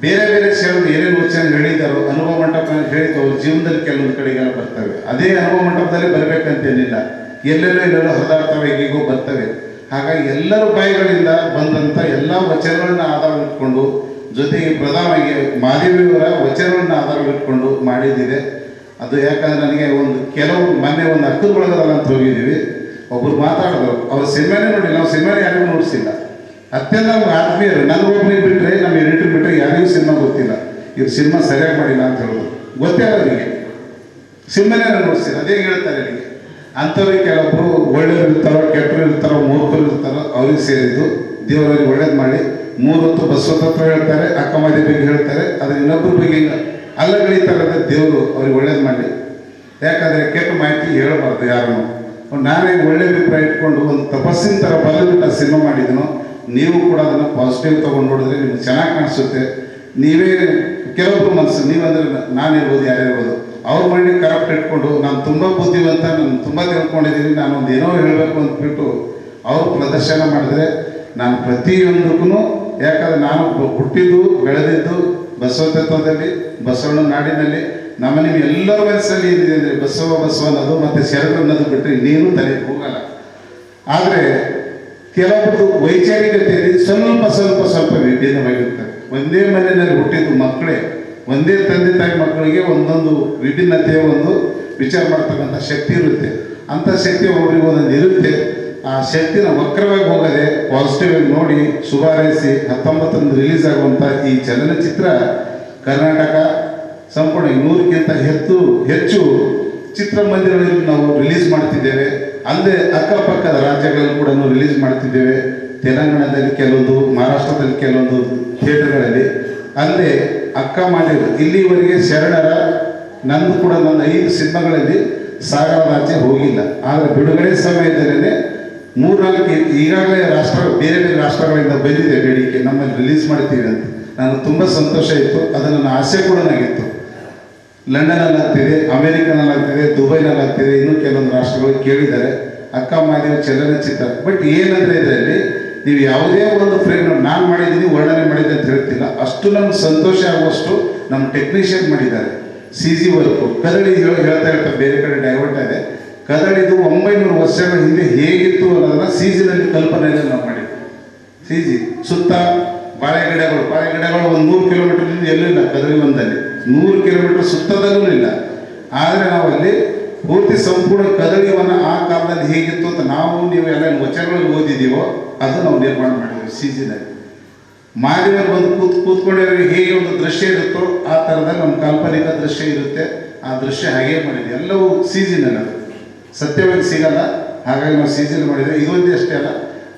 ಬೇರೆ ಬೇರೆ ಶರಣರು ಏನೇನು ವಚನ ಹೇಳಿದಾರೋ ಅನುಭವ ಮಂಟಪ ಹೇಳಿದ್ದು ಅವ್ರ ಜೀವನದಲ್ಲಿ ಕೆಲವೊಂದು ಕಡೆಗೆಲ್ಲ ಬರ್ತವೆ. ಅದೇ ಅನುಭವ ಮಂಟಪದಲ್ಲಿ ಬರಬೇಕಂತೇನಿಲ್ಲ ಎಲ್ಲೆಲ್ಲೋ ಎಲ್ಲೆಲ್ಲೋ ಹರಿದಾಡ್ತವೆ ಈಗೀಗೂ ಬರ್ತವೆ. ಹಾಗಾಗಿ ಎಲ್ಲರ ಬಾಯಿಗಳಿಂದ ಬಂದಂಥ ಎಲ್ಲ ವಚನಗಳನ್ನ ಆಧಾರವಿಟ್ಕೊಂಡು ಜೊತೆಗೆ ಪ್ರಧಾನವಾಗಿ ಮಾದೇವಿಯವರ ವಚನಗಳನ್ನ ಆಧಾರವಿಟ್ಕೊಂಡು ಮಾಡಿದ್ದಿದೆ ಅದು ಯಾಕಂದ್ರೆ ನನಗೆ ಒಂದು ಕೆಲವು ಮೊನ್ನೆ ಒಂದು ಹತ್ತು ಬಳಗದಲ್ಲಿ ಅಂತ ಹೋಗಿದ್ದೀವಿ. ಒಬ್ಬರು ಮಾತಾಡಿದ್ರು. ಅವ್ರ ಸಿನಿಮಾನೇ ನೋಡಿ, ನಾವು ಸಿನಿಮಾನೇ ಯಾರಿಗೂ ನೋಡಿಸಿಲ್ಲ. ನಮ್ಗೆ ಆತ್ಮೀಯರು ನನ್ನ ಒಬ್ಬನಿಗೆ ಬಿಟ್ಟರೆ ನಮ್ಮ ಎಡಿಟರ್ ಬಿಟ್ಟರೆ ಯಾರಿಗೂ ಸಿನಿಮಾ ಗೊತ್ತಿಲ್ಲ. ಇವ್ರು ಸಿನಿಮಾ ಸರಿಯಾಗಿ ಮಾಡಿಲ್ಲ ಅಂತ ಹೇಳೋದು. ಗೊತ್ತೇ ಅವರಿಗೆ ಸಿನಿಮಾನೇ ನಾನು ನೋಡ್ತೀನಿ ಅದೇ ಹೇಳ್ತಾರೆ ನನಗೆ ಅಂಥವ್ರಿಗೆ ಕೆಲವೊಬ್ಬರು ಒಳ್ಳೆಯವ್ರು ಇರ್ತಾರೋ ಕೆಟ್ಟರು ಇರ್ತಾರೋ, ಮೂರ್ಖರು ಇರ್ತಾರೋ, ಅವ್ರಿಗೆ ಸೇರಿದ್ದು ದೇವರವ್ರಿಗೆ ಒಳ್ಳೇದು ಮಾಡಿ ಮೂರು ಹೊತ್ತು ಬಸವ ತತ್ವ ಹೇಳ್ತಾರೆ ಅಕ್ಕಮಾದಿ ಬಗ್ಗೆ ಹೇಳ್ತಾರೆ ಅದ್ರ ಇನ್ನೊಬ್ಬರ ಬಗ್ಗೆ ಅಲ್ಲಗಳಿತಾರದ ದೇವರು ಅವ್ರಿಗೆ ಒಳ್ಳೇದು ಮಾಡಿ. ಯಾಕಂದರೆ ಕೆಟ್ಟ ಮಾಹಿತಿ ಹೇಳಬಾರ್ದು ಯಾರನ್ನು. ನಾನೇ ಒಳ್ಳೆ ಅಭಿಪ್ರಾಯ ಇಟ್ಕೊಂಡು ಒಂದು ತಪಸ್ಸಿನ ಥರ ಬಲವಿಟ್ಟ ಸಿನಿಮಾ ಮಾಡಿದನು ನೀವು ಕೂಡ ಅದನ್ನು ಪಾಸಿಟಿವ್ ತೊಗೊಂಡು ನೋಡಿದ್ರೆ ನಿಮ್ಗೆ ಚೆನ್ನಾಗಿ ಕಾಣಿಸುತ್ತೆ. ನೀವೇ ಕೆಲವೊಬ್ಬರು ಮನಸ್ಸು, ನೀವಂದ್ರೆ ನಾನಿರ್ಬೋದು ಯಾರಿರ್ಬೋದು ಅವ್ರ ಮೈಂಡ್ ಕರೆಕ್ಟ್ ಇಟ್ಕೊಂಡು ನಾನು ತುಂಬ ಬುದ್ಧಿವಂತ, ನಾನು ತುಂಬ ತಿಳ್ಕೊಂಡಿದ್ದೀನಿ, ನಾನು ಒಂದು ಏನೋ ಹೇಳಬೇಕು ಅಂದ್ಬಿಟ್ಟು ಅವ್ರು ಪ್ರದರ್ಶನ ಮಾಡಿದ್ರೆ ನಾನು ಪ್ರತಿಯೊಂದಕ್ಕೂ ಯಾಕಂದರೆ ನಾನು ಹುಟ್ಟಿದ್ದು, ಬೆಳೆದಿದ್ದು ಬಸವ ತತ್ವದಲ್ಲಿ ಬಸವಣ್ಣ ನಾಡಿನಲ್ಲಿ, ನಮ್ಮ ನಿಮ್ಮ ಎಲ್ಲರ ಮನಸ್ಸಲ್ಲಿ ಏನಿದೆ ಬಸವ ಬಸವ ಅನ್ನೋದು ಮತ್ತು ಶರಣ ಅನ್ನೋದು ಬಿಟ್ಟರೆ ಇನ್ನೇನು ತಲೆಗೆ ಹೋಗಲ್ಲ. ಆದರೆ ಕೆಲವೊಬ್ಬರು ವೈಚಾರಿಕತೆಯಲ್ಲಿ ಸ್ವಲ್ಪ ಸ್ವಲ್ಪ ಸ್ವಲ್ಪ ವಿಭಿನ್ನವಾಗಿರುತ್ತೆ ಒಂದೇ ಮನೆಯಲ್ಲಿ ಹುಟ್ಟಿದ್ದು ಮಕ್ಕಳೇ, ಒಂದೇ ತಂದೆ ತಾಯಿ ಮಕ್ಕಳಿಗೆ ಒಂದೊಂದು ವಿಭಿನ್ನತೆಯ ಒಂದು ವಿಚಾರ ಮಾಡ್ತಕ್ಕಂಥ ಶಕ್ತಿ ಇರುತ್ತೆ. ಅಂಥ ಶಕ್ತಿ ಒಬ್ಬರಿಗೆ ಇರುತ್ತೆ. ಆ ಶಕ್ತಿನ ವಕ್ರವಾಗಿ ಹೋಗದೆ ಪಾಸಿಟಿವ್ ಆಗಿ ನೋಡಿ ಶುಭಾರೈಸಿ ಹತ್ತೊಂಬತ್ತರಂದು ರಿಲೀಸ್ ಆಗುವಂಥ ಈ ಚಲನಚಿತ್ರ ಕರ್ನಾಟಕ ಸಂಪೂರ್ಣ ನೂರಕ್ಕಿಂತ ಹೆಚ್ಚು ಹೆಚ್ಚು ಚಿತ್ರಮಂದಿರಗಳಲ್ಲಿ ನಾವು ರಿಲೀಸ್ ಮಾಡ್ತಿದ್ದೇವೆ. ಅಲ್ಲದೆ ಅಕ್ಕಪಕ್ಕದ ರಾಜ್ಯಗಳಲ್ಲಿ ಕೂಡ ರಿಲೀಸ್ ಮಾಡ್ತಿದ್ದೇವೆ. ತೆಲಂಗಾಣದಲ್ಲಿ ಕೆಲವೊಂದು, ಮಹಾರಾಷ್ಟ್ರದಲ್ಲಿ ಕೆಲವೊಂದು ಥಿಯೇಟರ್ಗಳಲ್ಲಿ. ಅಲ್ಲದೆ ಅಕ್ಕ ಮಾಡಿರು ಇಲ್ಲಿವರೆಗೆ ಶರಣರ, ನಂದು ಕೂಡ ನನ್ನ ಐದು ಸಿನಿಮಾಗಳಲ್ಲಿ ಸಾಗರ ರಾಜ್ಯ ಹೋಗಿಲ್ಲ. ಆದರೆ ಬಿಡುಗಡೆ ಸಮಯದಲ್ಲೇ ಮೂರ್ನಾಲ್ಕು, ಈಗಾಗಲೇ ರಾಷ್ಟ್ರ, ಬೇರೆ ಬೇರೆ ರಾಷ್ಟ್ರಗಳಿಂದ ಬಂದಿದೆ ಬೇಡಿಕೆ. ನಮ್ಮಲ್ಲಿ ರಿಲೀಸ್ ಮಾಡ್ತೀವಿ ಅಂತ. ನಾನು ತುಂಬ ಸಂತೋಷ ಇತ್ತು. ಅದು ನನ್ನ ಆಸೆ ಕೂಡ ನನಗಿತ್ತು. ಲಂಡನಲ್ಲಿ ಆಗ್ತಿದೆ ಅಮೇರಿಕನಲ್ಲಿ ಆಗ್ತಿದೆ ದುಬೈನಲ್ಲಿ ಆಗ್ತಿದೆ ಇನ್ನೂ ಕೆಲವೊಂದು ರಾಷ್ಟ್ರಗಳು ಕೇಳಿದ್ದಾರೆ. ಅಕ್ಕ ಮಾದೇವ ಚಲನಚಿತ್ರ ಬಟ್ ಏನಂದ್ರೆ ಇದರಲ್ಲಿ ನೀವು ಯಾವುದೇ ಒಂದು ಫ್ರೇಮ್ ನಾನು ಮಾಡಿದ್ದೀನಿ, ವರ್ಣನೆ ಮಾಡಿದ್ದೆ ಅಂತ ಹೇಳ್ತಿಲ್ಲ. ಅಷ್ಟು ನಮ್ಗೆ ಸಂತೋಷ ಆಗುವಷ್ಟು ನಮ್ಮ ಟೆಕ್ನಿಷಿಯನ್ ಮಾಡಿದ್ದಾರೆ. ಸಿ ಜಿ ವರ್ಕು ಕದಳಿ ಹೇಳಿ ಹೇಳ್ತಾ ಇರ್ತಾರೆ, ಬೇರೆ ಕಡೆ ಡೈವರ್ಟ್ ಇದೆ ಕದಳಿದು ಒಂಬೈನೂರು ವರ್ಷಗಳ ಹಿಂದೆ ಹೇಗಿತ್ತು ಅನ್ನೋದನ್ನ ಸಿ ಜಿನಲ್ಲಿ ಕಲ್ಪನೆಯಲ್ಲಿ ನಾವು ಮಾಡಿದ್ವಿ. ಸಿ ಜಿ ಸುತ್ತ ಬಾಳೆಗಿಡಗಳು. ಬಾಳೆ ಗಿಡಗಳು ಒಂದು ನೂರು ಕಿಲೋಮೀಟರ್ ಎಲ್ಲಿಲ್ಲ ಕದಳಿ ಒಂದಲ್ಲಿ. ನೂರು ಕಿಲೋಮೀಟರ್ ಸುತ್ತದಲ್ಲೂ ಇಲ್ಲ. ಆದರೆ ನಾವಲ್ಲಿ ಪೂರ್ತಿ ಸಂಪೂರ್ಣ ಕದಳಿಯವನ್ನು ಆ ಕಾಲದಲ್ಲಿ ಹೇಗಿತ್ತು ಅಂತ ನಾವು, ನೀವು ಎಲ್ಲ ವಚನಗಳಲ್ಲಿ ಓದಿದ್ದೀವೋ, ಅದು ನಾವು ನಿರ್ಮಾಣ ಮಾಡಿದ್ದೀವಿ ಸೀಸಿನಲ್ಲಿ ಮಾದಿನಲ್ಲಿ ಬಂದು ಕೂತ್ ಕೂತ್ಕೊಂಡಿರೋ ಹೇಗೆ ಒಂದು ದೃಶ್ಯ ಇರುತ್ತೋ ಆ ಥರದಲ್ಲಿ ನಮ್ಮ ಕಾಲ್ಪನಿಕ ದೃಶ್ಯ ಇರುತ್ತೆ. ಆ ದೃಶ್ಯ ಹಾಗೇ ಮಾಡಿದೆ ಎಲ್ಲವೂ ಸೀಸನಲ್ಲಿ ಸತ್ಯವಾಗಿ ಸಿಗಲ್ಲ. ಹಾಗಾಗಿ ನಾವು ಸೀಸನ್ ಮಾಡಿದ್ರೆ ಇದೊಂದೇ ಅಷ್ಟೇ ಅಲ್ಲ.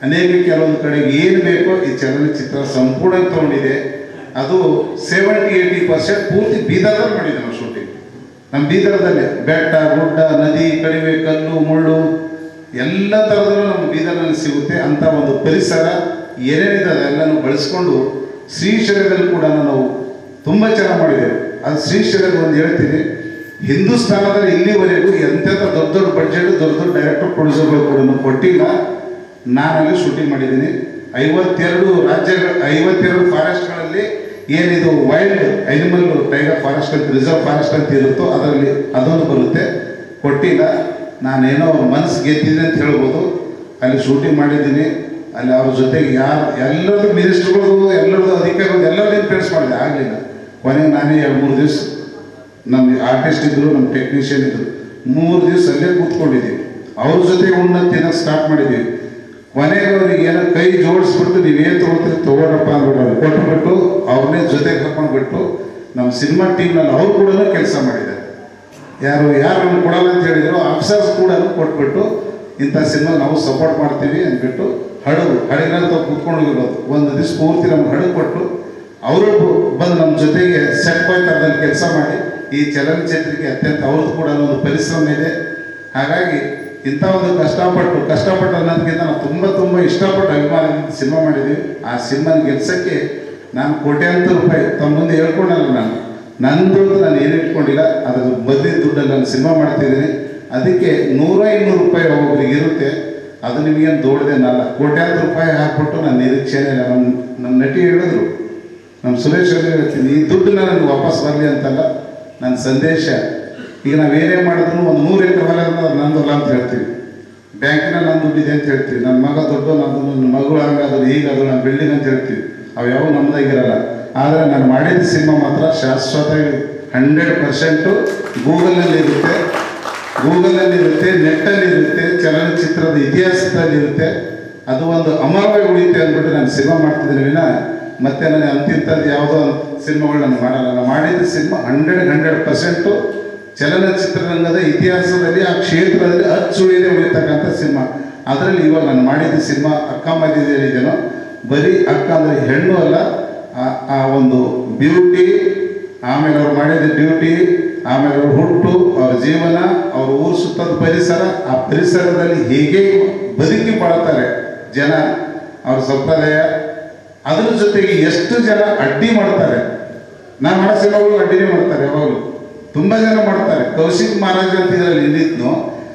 ಅನೇಕ ಕೆಲವೊಂದು ಕಡೆಗೆ ಏನು ಬೇಕೋ ಈ ಚಲನಚಿತ್ರ ಸಂಪೂರ್ಣ ತಗೊಂಡಿದೆ. ಅದು ಸೆವೆಂಟಿ ಏಯ್ಟಿ ಪರ್ಸೆಂಟ್ ಪೂರ್ತಿ ಬೀದರ್ದಲ್ಲಿ ಮಾಡಿದ್ದೆ ನಾವು ಶೂಟಿಂಗ್ ನಮ್ಮ ಬೀದರ್ದಲ್ಲೇ. ಬೆಟ್ಟ, ಗುಡ್ಡ, ನದಿ ಕಡಿಮೆ ಕಲ್ಲು, ಮುಳ್ಳು, ಎಲ್ಲ ಥರದಲ್ಲೂ ನಮ್ಮ ಬೀದರ್ನಲ್ಲಿ ಸಿಗುತ್ತೆ. ಅಂತ ಒಂದು ಪರಿಸರ ಏನೇನಿದೆ ಅದೆಲ್ಲನೂ ಬಳಸ್ಕೊಂಡು ಶ್ರೀಶೈಲದಲ್ಲಿ ಕೂಡ ನಾವು ತುಂಬ ಚೆನ್ನಾಗಿ ಮಾಡಿದ್ದೇವೆ. ಅದು ಶ್ರೀಶೈಲದ ಒಂದು ಹೇಳ್ತೀನಿ, ಹಿಂದೂಸ್ತಾನದಲ್ಲಿ ಇಲ್ಲಿವರೆಗೂ ಎಂತೆಂಥ ದೊಡ್ಡ ದೊಡ್ಡ ಬಡ್ಜೆಟ್ ದೊಡ್ಡ ದೊಡ್ಡ ಡೈರೆಕ್ಟರ್ ಪ್ರೊಡ್ಯೂಸರ್ಗಳು ಕೂಡ ಕೊಟ್ಟಿಲ್ಲ. ನಾನಲ್ಲಿ ಶೂಟಿಂಗ್ ಮಾಡಿದ್ದೀನಿ. ಐವತ್ತೆರಡು ರಾಜ್ಯಗಳ, ಐವತ್ತೆರಡು ಫಾರೆಸ್ಟ್ಗಳಲ್ಲಿ ಏನಿದು ವೈಲ್ಡ್ ಅನಿಮಲ್ ಟೈಗರ್ ಫಾರೆಸ್ಟ್ ಅಂತ ರಿಸರ್ವ್ ಫಾರೆಸ್ಟ್ ಅಂತ ಇರುತ್ತೋ ಅದರಲ್ಲಿ ಅದೊಂದು ಬರುತ್ತೆ. ಕೊಟ್ಟಿಲ್ಲ. ನಾನೇನೋ ಮನಸ್ಸು ಗೆದ್ದಿದೆ ಅಂತ ಹೇಳ್ಬೋದು. ಅಲ್ಲಿ ಶೂಟಿಂಗ್ ಮಾಡಿದ್ದೀನಿ. ಅಲ್ಲಿ ಅವ್ರ ಜೊತೆಗೆ ಯಾರು, ಎಲ್ಲರದ್ದು ಮಿನಿಸ್ಟ್ರುಗಳು ಎಲ್ಲರದ್ದು ಅಧಿಕಾರಿಗಳು, ಎಲ್ಲರದ್ದು ಇನ್ಫ್ಲೂಯೆನ್ಸ್ ಮಾಡಿದೆ. ಆಗಲಿಲ್ಲ. ಕೊನೆಗೆ ನಾನೇ ಎರಡು ಮೂರು ದಿವಸ ನಮ್ಮ ಆರ್ಟಿಸ್ಟ್ ಇದ್ದರು ನಮ್ಮ ಟೆಕ್ನಿಷಿಯನ್ ಇದ್ದರು ಮೂರು ದಿವಸ ಅಲ್ಲೇ ಕೂತ್ಕೊಂಡಿದ್ದೀವಿ ಅವ್ರ ಜೊತೆ ಉಣ್ಣ ತಿನ್ನೋಕೆ ಸ್ಟಾರ್ಟ್ ಮಾಡಿದ್ದೀವಿ. ಕೊನೆಗೆ ಅವ್ರಿಗೆ ಏನೋ ಕೈ ಜೋಡಿಸ್ಬಿಟ್ಟು ನೀವೇನು ತೊಗೊಳ್ತೀರಿ ತೊಗೊಳಪ್ಪ ಅಂದ್ಬಿಟ್ಟು ಅವ್ರು ಕೊಟ್ಬಿಟ್ಟು ಅವ್ರನ್ನೇ ಜೊತೆಗೆ ಹಾಕೊಂಡ್ಬಿಟ್ಟು ನಮ್ಮ ಸಿನಿಮಾ ಟೀಮ್ನಲ್ಲಿ ಅವ್ರು ಕೂಡ ಕೆಲಸ ಮಾಡಿದ್ದಾರೆ. ಯಾರು ಯಾರು ಕೊಡಲ್ಲ ಅಂತ ಹೇಳಿದ್ರು, ಆಫೀಸರ್ಸ್ ಕೂಡ ಕೊಟ್ಬಿಟ್ಟು ಇಂಥ ಸಿನಿಮಾ ನಾವು ಸಪೋರ್ಟ್ ಮಾಡ್ತೀವಿ ಅಂದ್ಬಿಟ್ಟು ಹಡಗು ಹಡಗಿನಲ್ಲಿ ತಾವು ಕೂತ್ಕೊಂಡು ಹೋಗಿರೋದು ಒಂದು ದಿವಸ ಪೂರ್ತಿ ನಮ್ಗೆ ಹಡಗು ಕೊಟ್ಟು ಅವರು ಬಂದು ನಮ್ಮ ಜೊತೆಗೆ ಸೆಟ್ ಪಾಯಿಂಟ್ ಥರದಲ್ಲಿ ಕೆಲಸ ಮಾಡಿ ಈ ಚಲನಚಿತ್ರಕ್ಕೆ ಅತ್ಯಂತ ಅವ್ರದ್ದು ಕೂಡ ಒಂದು ಪರಿಶ್ರಮ ಇದೆ. ಹಾಗಾಗಿ ಇಂಥ ಒಂದು ಕಷ್ಟಪಟ್ಟು ಕಷ್ಟಪಟ್ಟು ಅನ್ನೋದಕ್ಕಿಂತ ನಾವು ತುಂಬ ತುಂಬ ಇಷ್ಟಪಟ್ಟು ಅಭಿಮಾನದಿಂದ ಸಿನಿಮಾ ಮಾಡಿದ್ದೀವಿ ಆ ಸಿನಿಮಾನ ಗೆಲ್ಸಕ್ಕೆ ನಾನು ಕೋಟ್ಯಾಂತರ ರೂಪಾಯಿ ತಮ್ಮ ಮುಂದೆ ಹೇಳ್ಕೊಂಡಲ್ಲ ನಾನು. ನಂದು ಅಂತ ನಾನು ಏನು ಇಟ್ಕೊಂಡಿಲ್ಲ. ಅದ್ರ ಬದಲಿ ದುಡ್ಡಲ್ಲಿ ನಾನು ಸಿನಿಮಾ ಮಾಡ್ತಿದ್ದೀನಿ ಅದಕ್ಕೆ ನೂರ ಇನ್ನೂರು ರೂಪಾಯಿ ಒಬ್ಬೊಬ್ರಿಗೆ ಇರುತ್ತೆ. ಅದು ನಿಮಗೇನು ದೊಡ್ಡದೇನಲ್ಲ. ಕೋಟ್ಯಾಂತರ ರೂಪಾಯಿ ಹಾಕ್ಬಿಟ್ಟು ನಾನು ನಿರೀಕ್ಷೆನೇ ಇಲ್ಲ. ನಮ್ಮ ನಮ್ಮ ನಟಿ ಹೇಳಿದ್ರು. ನಮ್ಮ ಸುರೇಶ್ ಹೇಳ್ತೀನಿ ಈ ದುಡ್ಡು ನನಗೆ ವಾಪಸ್ ಬರಲಿ ಅಂತಲ್ಲ. ನನ್ನ ಸಂದೇಶ ಈಗ ನಾವೇನೇ ಮಾಡಿದ್ರು ಒಂದು ನೂರು ಎಕರೆ ಹೊಲ ಅದು ನಂದಲ್ಲ ಅಂತ ಹೇಳ್ತೀವಿ. ಬ್ಯಾಂಕಿನಲ್ಲಿ ನನ್ನ ದುಡ್ಡಿದೆ ಅಂತ ಹೇಳ್ತೀವಿ. ನನ್ನ ಮಗ ದೊಡ್ಡ, ನಂದು ನನ್ನ ಮಗಳು ಹಾಗಾದರೆ ಈಗ ಅದು ನಾನು ಬಿಲ್ಡಿಂಗ್ ಅಂತ ಹೇಳ್ತೀವಿ. ಅವು ಯಾವ ನಮ್ಮದಾಗಿರಲ್ಲ ಆದರೆ ನಾನು ಮಾಡಿದ ಸಿನಿಮಾ ಮಾತ್ರ ಶಾಶ್ವತ ಹಂಡ್ರೆಡ್ ಪರ್ಸೆಂಟು ಗೂಗಲಲ್ಲಿ ಇರುತ್ತೆ. ಗೂಗಲಲ್ಲಿ ಇರುತ್ತೆ, ನೆಟ್ಟಲ್ಲಿ ಇರುತ್ತೆ, ಚಲನಚಿತ್ರದ ಇತಿಹಾಸದಲ್ಲಿ ಇರುತ್ತೆ. ಅದು ಒಂದು ಅಮರವಾಗಿ ಉಳಿಯುತ್ತೆ ಅಂದ್ಬಿಟ್ಟು ನಾನು ಸಿನಿಮಾ ಮಾಡ್ತಿದ್ದೀನಿ ವಿನ ಮತ್ತೆ ನಾನು ಅಂತಿಂಥದ್ದು ಯಾವುದೋ ಸಿನಿಮಾಗಳು ನಾನು ಮಾಡಲ್ಲ. ನಾನು ಮಾಡಿದ ಸಿನಿಮಾ ಹಂಡ್ರೆಡ್ ಹಂಡ್ರೆಡ್ ಪರ್ಸೆಂಟು ಚಲನಚಿತ್ರರಂಗದ ಇತಿಹಾಸದಲ್ಲಿ ಆ ಕ್ಷೇತ್ರದಲ್ಲಿ ಅಚ್ಚುಳಿಯದೆ ಉಳಿತಕ್ಕಂಥ ಸಿನಿಮಾ. ಅದರಲ್ಲಿ ಇವಾಗ ನಾನು ಮಾಡಿದ ಸಿನಿಮಾ ಅಕ್ಕ ಮಧ್ಯದಲ್ಲಿದ್ದೇನೋ ಬರೀ ಅಕ್ಕ ಅಂದರೆ ಹೆಣ್ಣು ಅಲ್ಲ, ಆ- ಒಂದು ಬ್ಯೂಟಿ ಆಮೇಲೆ ಅವ್ರು ಮಾಡಿದ ಡ್ಯೂಟಿ ಆಮೇಲೆ ಅವ್ರ ಹುಟ್ಟು, ಅವ್ರ ಜೀವನ, ಅವ್ರ ಊರು ಸುತ್ತದ ಪರಿಸರ, ಆ ಪರಿಸರದಲ್ಲಿ ಹೇಗೆ ಬದುಕಿ ಬಾಳ್ತಾರೆ ಜನ, ಅವ್ರ ಸಂಪ್ರದಾಯ, ಅದರ ಜೊತೆಗೆ ಎಷ್ಟು ಜನ ಅಡ್ಡಿ ಮಾಡ್ತಾರೆ. ನಾನು ಮಾಡೋ ಅಡ್ಡಿನೇ ಮಾಡ್ತಾರೆ ಯಾವಾಗಲೂ. ತುಂಬ ಜನ ಮಾಡ್ತಾರೆ. ಕೌಶಿಕ್ ಮಹಾರಾಜ್ ಅಂತ ಇದರಲ್ಲಿ ಇಂದಿದ್ನು.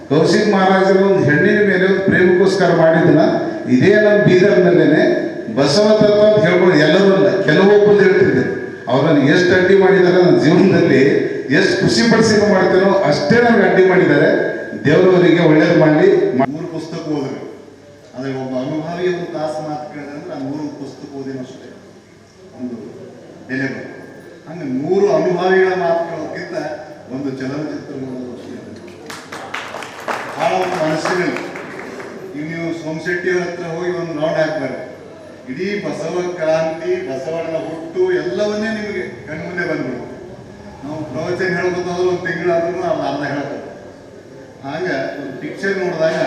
ಕೌಶಿಕ್ ಮಹಾರಾಜರು ಒಂದು ಹೆಣ್ಣಿನ ಮೇಲೆ ಒಂದು ಪ್ರೇಮಕ್ಕೋಸ್ಕರ ಮಾಡಿದ್ನ. ಇದೇ ನಮ್ಮ ಬೀದರ್ನಲ್ಲೇನೆ ಬಸವ ತತ್ವ ಅಂತ ಹೇಳ್ಬೋದು ಎಲ್ಲರೂ ಅಲ್ಲ. ಕೆಲವೊಬ್ಬರು ಹೇಳ್ತಿದ್ದೆ ಅವ್ರನ್ನ ಎಷ್ಟು ಅಡ್ಡಿ ಮಾಡಿದ್ದಾರೆ ನನ್ನ ಜೀವನದಲ್ಲಿ, ಎಷ್ಟು ಖುಷಿ ಪಡಿಸಿ ಮಾಡ್ತೇನೋ ಅಷ್ಟೇ ನನಗೆ ಅಡ್ಡಿ ಮಾಡಿದ್ದಾರೆ. ದೇವರವರಿಗೆ ಒಳ್ಳೇದು ಮಾಡಿ ಮೂರು ಪುಸ್ತಕ ಓದ್ರಿ ಆದರೆ ಒಬ್ಬ ಅನುಭಾವಿ ಒಂದು ತಾಸು ಮಾತು ಕೇಳಿದ್ರೆ ಆ ಮೂರು ಪುಸ್ತಕ ಓದಿನಷ್ಟೇ. ಒಂದು ಬೆಲೆ ಹಂಗೆ ಮೂರು ಅನುಭವಿಗಳ ಮಾತು ಒಂದು ಚಲನಚಿತ್ರ ನೋಡೋದು ಅಷ್ಟೇ ಭಾಳ ಒಂದು ಮನಸ್ಸಿನಲ್ಲಿ ಈಗ ನೀವು ಸೋಮಶೆಟ್ಟಿಯವ್ರ ಹತ್ರ ಹೋಗಿ ಒಂದು ರೌಂಡ್ ಹಾಕ್ಬಾರ್ದು. ಇಡೀ ಬಸವ ಕ್ರಾಂತಿ, ಬಸವಣ್ಣ ಹುಟ್ಟು ಎಲ್ಲವನ್ನೇ ನಿಮಗೆ ಕಣ್ಮುಂದೆ ಬಂದ್ಬಿಡುತ್ತೆ ನಾವು ಪ್ರವಚನ ಹೇಳ್ಬೋದಾದ್ರೂ ಒಂದು ತಿಂಗಳಾದ್ರೂ ನಾವು ಅರ್ಧ ಹೇಳ್ತೇವೆ. ಆಗ ಒಂದು ಪಿಕ್ಚರ್ ನೋಡಿದಾಗ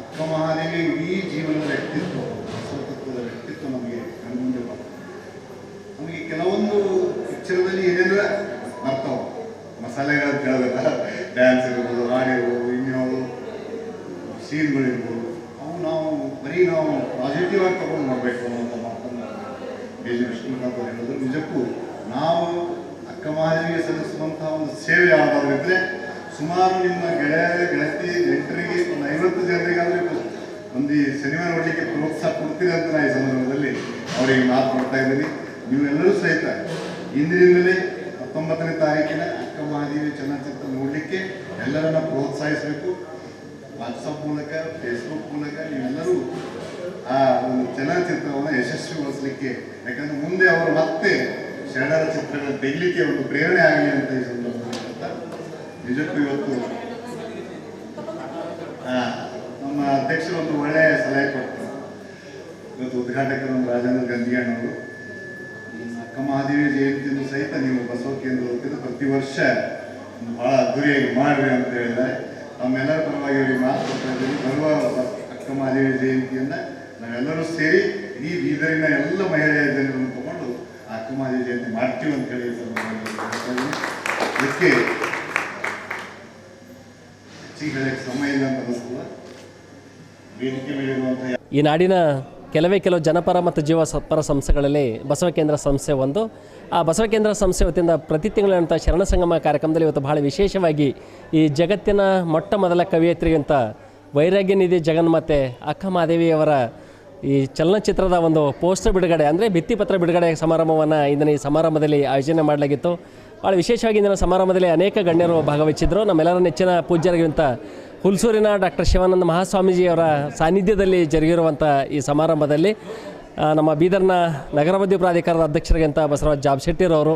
ಅಕ್ಕ ಮಹಾದೇವಿ ಇಡೀ ಜೀವನದ ವ್ಯಕ್ತಿತ್ವ ಬಸವತತ್ವದ ವ್ಯಕ್ತಿತ್ವ ನಮಗೆ ಕಣ್ಮುಂದೆ ಬಂತು. ನಮಗೆ ಕೆಲವೊಂದು ಪಿಕ್ಚರ್ದಲ್ಲಿ ಬರ್ತಾವೆ ಡ್ಯಾನ್ಸ್ ಇರ್ಬೋದು ಹಾಡಿರ್ಬೋದು ಇನ್ಯಾವುದು ಸೀನ್ಗಳಿರ್ಬೋದು ಅವು ನಾವು ಬರೀ ನಾವು ಪಾಸಿಟಿವ್ ಆಗಿ ತಗೊಂಡು ನೋಡಬೇಕು ಅನ್ನೋಂಥ ಮಾತನ್ನು ಅವರು ಹೇಳಿದ್ರು ನಿಜಕ್ಕೂ ನಾವು ಅಕ್ಕ ಮಹಾದೇವಿಗೆ ಸಲ್ಲಿಸುವಂಥ ಒಂದು ಸೇವೆ ಯಾವುದಾದ್ರು ಇದ್ರೆ ಸುಮಾರು ನಿಮ್ಮ ಗೆಳೆಯ ಗೆಳತಿ ನೆಂಟರಿಗೆ ಒಂದು ಐವತ್ತು ಜನರಿಗಾದ್ರೆ ಒಂದು ಸಿನಿಮಾ ನೋಡಲಿಕ್ಕೆ ಪ್ರೋತ್ಸಾಹ ಕೊಡ್ತೀರಿ ಅಂತ ನಾನು ಈ ಸಂದರ್ಭದಲ್ಲಿ ಅವರಿಗೆ ಮಾತು ಕೊಡ್ತಾ ಇದ್ದೀನಿ. ನೀವೆಲ್ಲರೂ ಸಹಿತ ಇಂದಿನಿಂದಲೇ ಹತ್ತೊಂಬತ್ತನೇ ತಾರೀಕಿನ ಮಾಡಿದೀವಿ ಚಲನಚಿತ್ರ ನೋಡಲಿಕ್ಕೆ ಎಲ್ಲರನ್ನ ಪ್ರೋತ್ಸಾಹಿಸಬೇಕು. ವಾಟ್ಸಪ್ ಮೂಲಕ ಫೇಸ್ಬುಕ್ ಮೂಲಕ ನೀವೆಲ್ಲರೂ ಆ ಒಂದು ಚಲನಚಿತ್ರವನ್ನು ಯಶಸ್ವಿಗೊಳಿಸಲಿಕ್ಕೆ. ಯಾಕಂದ್ರೆ ಮುಂದೆ ಅವರು ಮತ್ತೆ ಶರಣರ ಚಿತ್ರಗಳ ತೆಗಲಿಕ್ಕೆ ಒಂದು ಪ್ರೇರಣೆ ಆಗಲಿ ಅಂತ ಈ ಸಂದರ್ಭದಲ್ಲಿ ನಿಜಕ್ಕೂ ಇವತ್ತು ನಮ್ಮ ಅಧ್ಯಕ್ಷರು ಒಂದು ಒಳ್ಳೆಯ ಸಲಹೆ ಕೊಟ್ಟರು. ಇವತ್ತು ಉದ್ಘಾಟಕರು ನಮ್ಮ ರಾಜೇಂದ್ರ ಗಂಧಿಯಣ್ಣವರು. ಮಹಾದೇವಿ ಜಯಂತಿಯನ್ನು ಸಹಿತ ನೀವು ಬಸವ ಕೇಂದ್ರ ವತಿಯಿಂದ ಪ್ರತಿ ವರ್ಷ ಬಹಳ ಅದ್ದೂರಿಯಾಗಿ ಮಾಡ್ರಿ ಅಂತ ಹೇಳಿದ್ದಾರೆ ನಮ್ಮೆಲ್ಲರ ಪರವಾಗಿ ಅವರಿಗೆ ಮಾತು ಬರುವ ಅಕ್ಕ ಮಹಾದೇವಿ ಜಯಂತಿಯನ್ನ ನಾವೆಲ್ಲರೂ ಸೇರಿ ಈ ಬೀದರಿನ ಎಲ್ಲ ಮಹಿಳೆಯ ಜನರನ್ನು ತಗೊಂಡು ಅಕ್ಕ ಮಹಾದೇವಿ ಜಯಂತಿ ಮಾಡ್ತೀವಿ ಅಂತ ಹೇಳಿ ಇದಕ್ಕೆ ಹೆಚ್ಚಿಗೆ ಹೇಳಕ್ಕೆ ಸಮಯ ಇಲ್ಲ ಅಂತ ಅನಿಸ್ತದ ವೇದಿಕೆ ಮೇಲಿರುವಂಥ ಈ ನಾಡಿನ ಕೆಲವೇ ಕೆಲವು ಜನಪರ ಮತ್ತು ಜೀವ ಪರ ಸಂಸ್ಥೆಗಳಲ್ಲಿ ಬಸವ ಕೇಂದ್ರ ಸಂಸ್ಥೆ ಒಂದು. ಆ ಬಸವ ಕೇಂದ್ರ ಸಂಸ್ಥೆ ವತಿಯಿಂದ ಪ್ರತಿ ತಿಂಗಳಿನಂಥ ಶರಣ ಸಂಗಮ ಕಾರ್ಯಕ್ರಮದಲ್ಲಿ ಇವತ್ತು ಬಹಳ ವಿಶೇಷವಾಗಿ ಈ ಜಗತ್ತಿನ ಮೊಟ್ಟ ಮೊದಲ ಕವಿಯತ್ರಿಗಿಂತ ವೈರಾಗ್ಯ ನಿಧಿ ಜಗನ್ಮಾತೆ ಅಕ್ಕ ಮಾದೇವಿಯವರ ಈ ಚಲನಚಿತ್ರದ ಒಂದು ಪೋಸ್ಟರ್ ಬಿಡುಗಡೆ ಅಂದರೆ ಭಿತ್ತಿಪತ್ರ ಬಿಡುಗಡೆ ಸಮಾರಂಭವನ್ನು ಇಂದಿನ ಈ ಸಮಾರಂಭದಲ್ಲಿ ಆಯೋಜನೆ ಮಾಡಲಾಗಿತ್ತು. ಭಾಳ ವಿಶೇಷವಾಗಿ ಇಂದಿನ ಸಮಾರಂಭದಲ್ಲಿ ಅನೇಕ ಗಣ್ಯರು ಭಾಗವಹಿಸಿದ್ರು. ನಮ್ಮೆಲ್ಲರ ನೆಚ್ಚಿನ ಪೂಜ್ಯರಾಗಿರುವಂಥ ಹುಲ್ಸೂರಿನ ಡಾಕ್ಟರ್ ಶಿವಾನಂದ ಮಹಾಸ್ವಾಮೀಜಿಯವರ ಸಾನ್ನಿಧ್ಯದಲ್ಲಿ ಜರುಗಿರುವಂಥ ಈ ಸಮಾರಂಭದಲ್ಲಿ ನಮ್ಮ ಬೀದರ್ನ ನಗರಾಭಿವೃದ್ಧಿ ಪ್ರಾಧಿಕಾರದ ಅಧ್ಯಕ್ಷರಿಗಿಂತ ಬಸವರಾಜ್ ಜಾಬ್ ಶೆಟ್ಟಿರವರು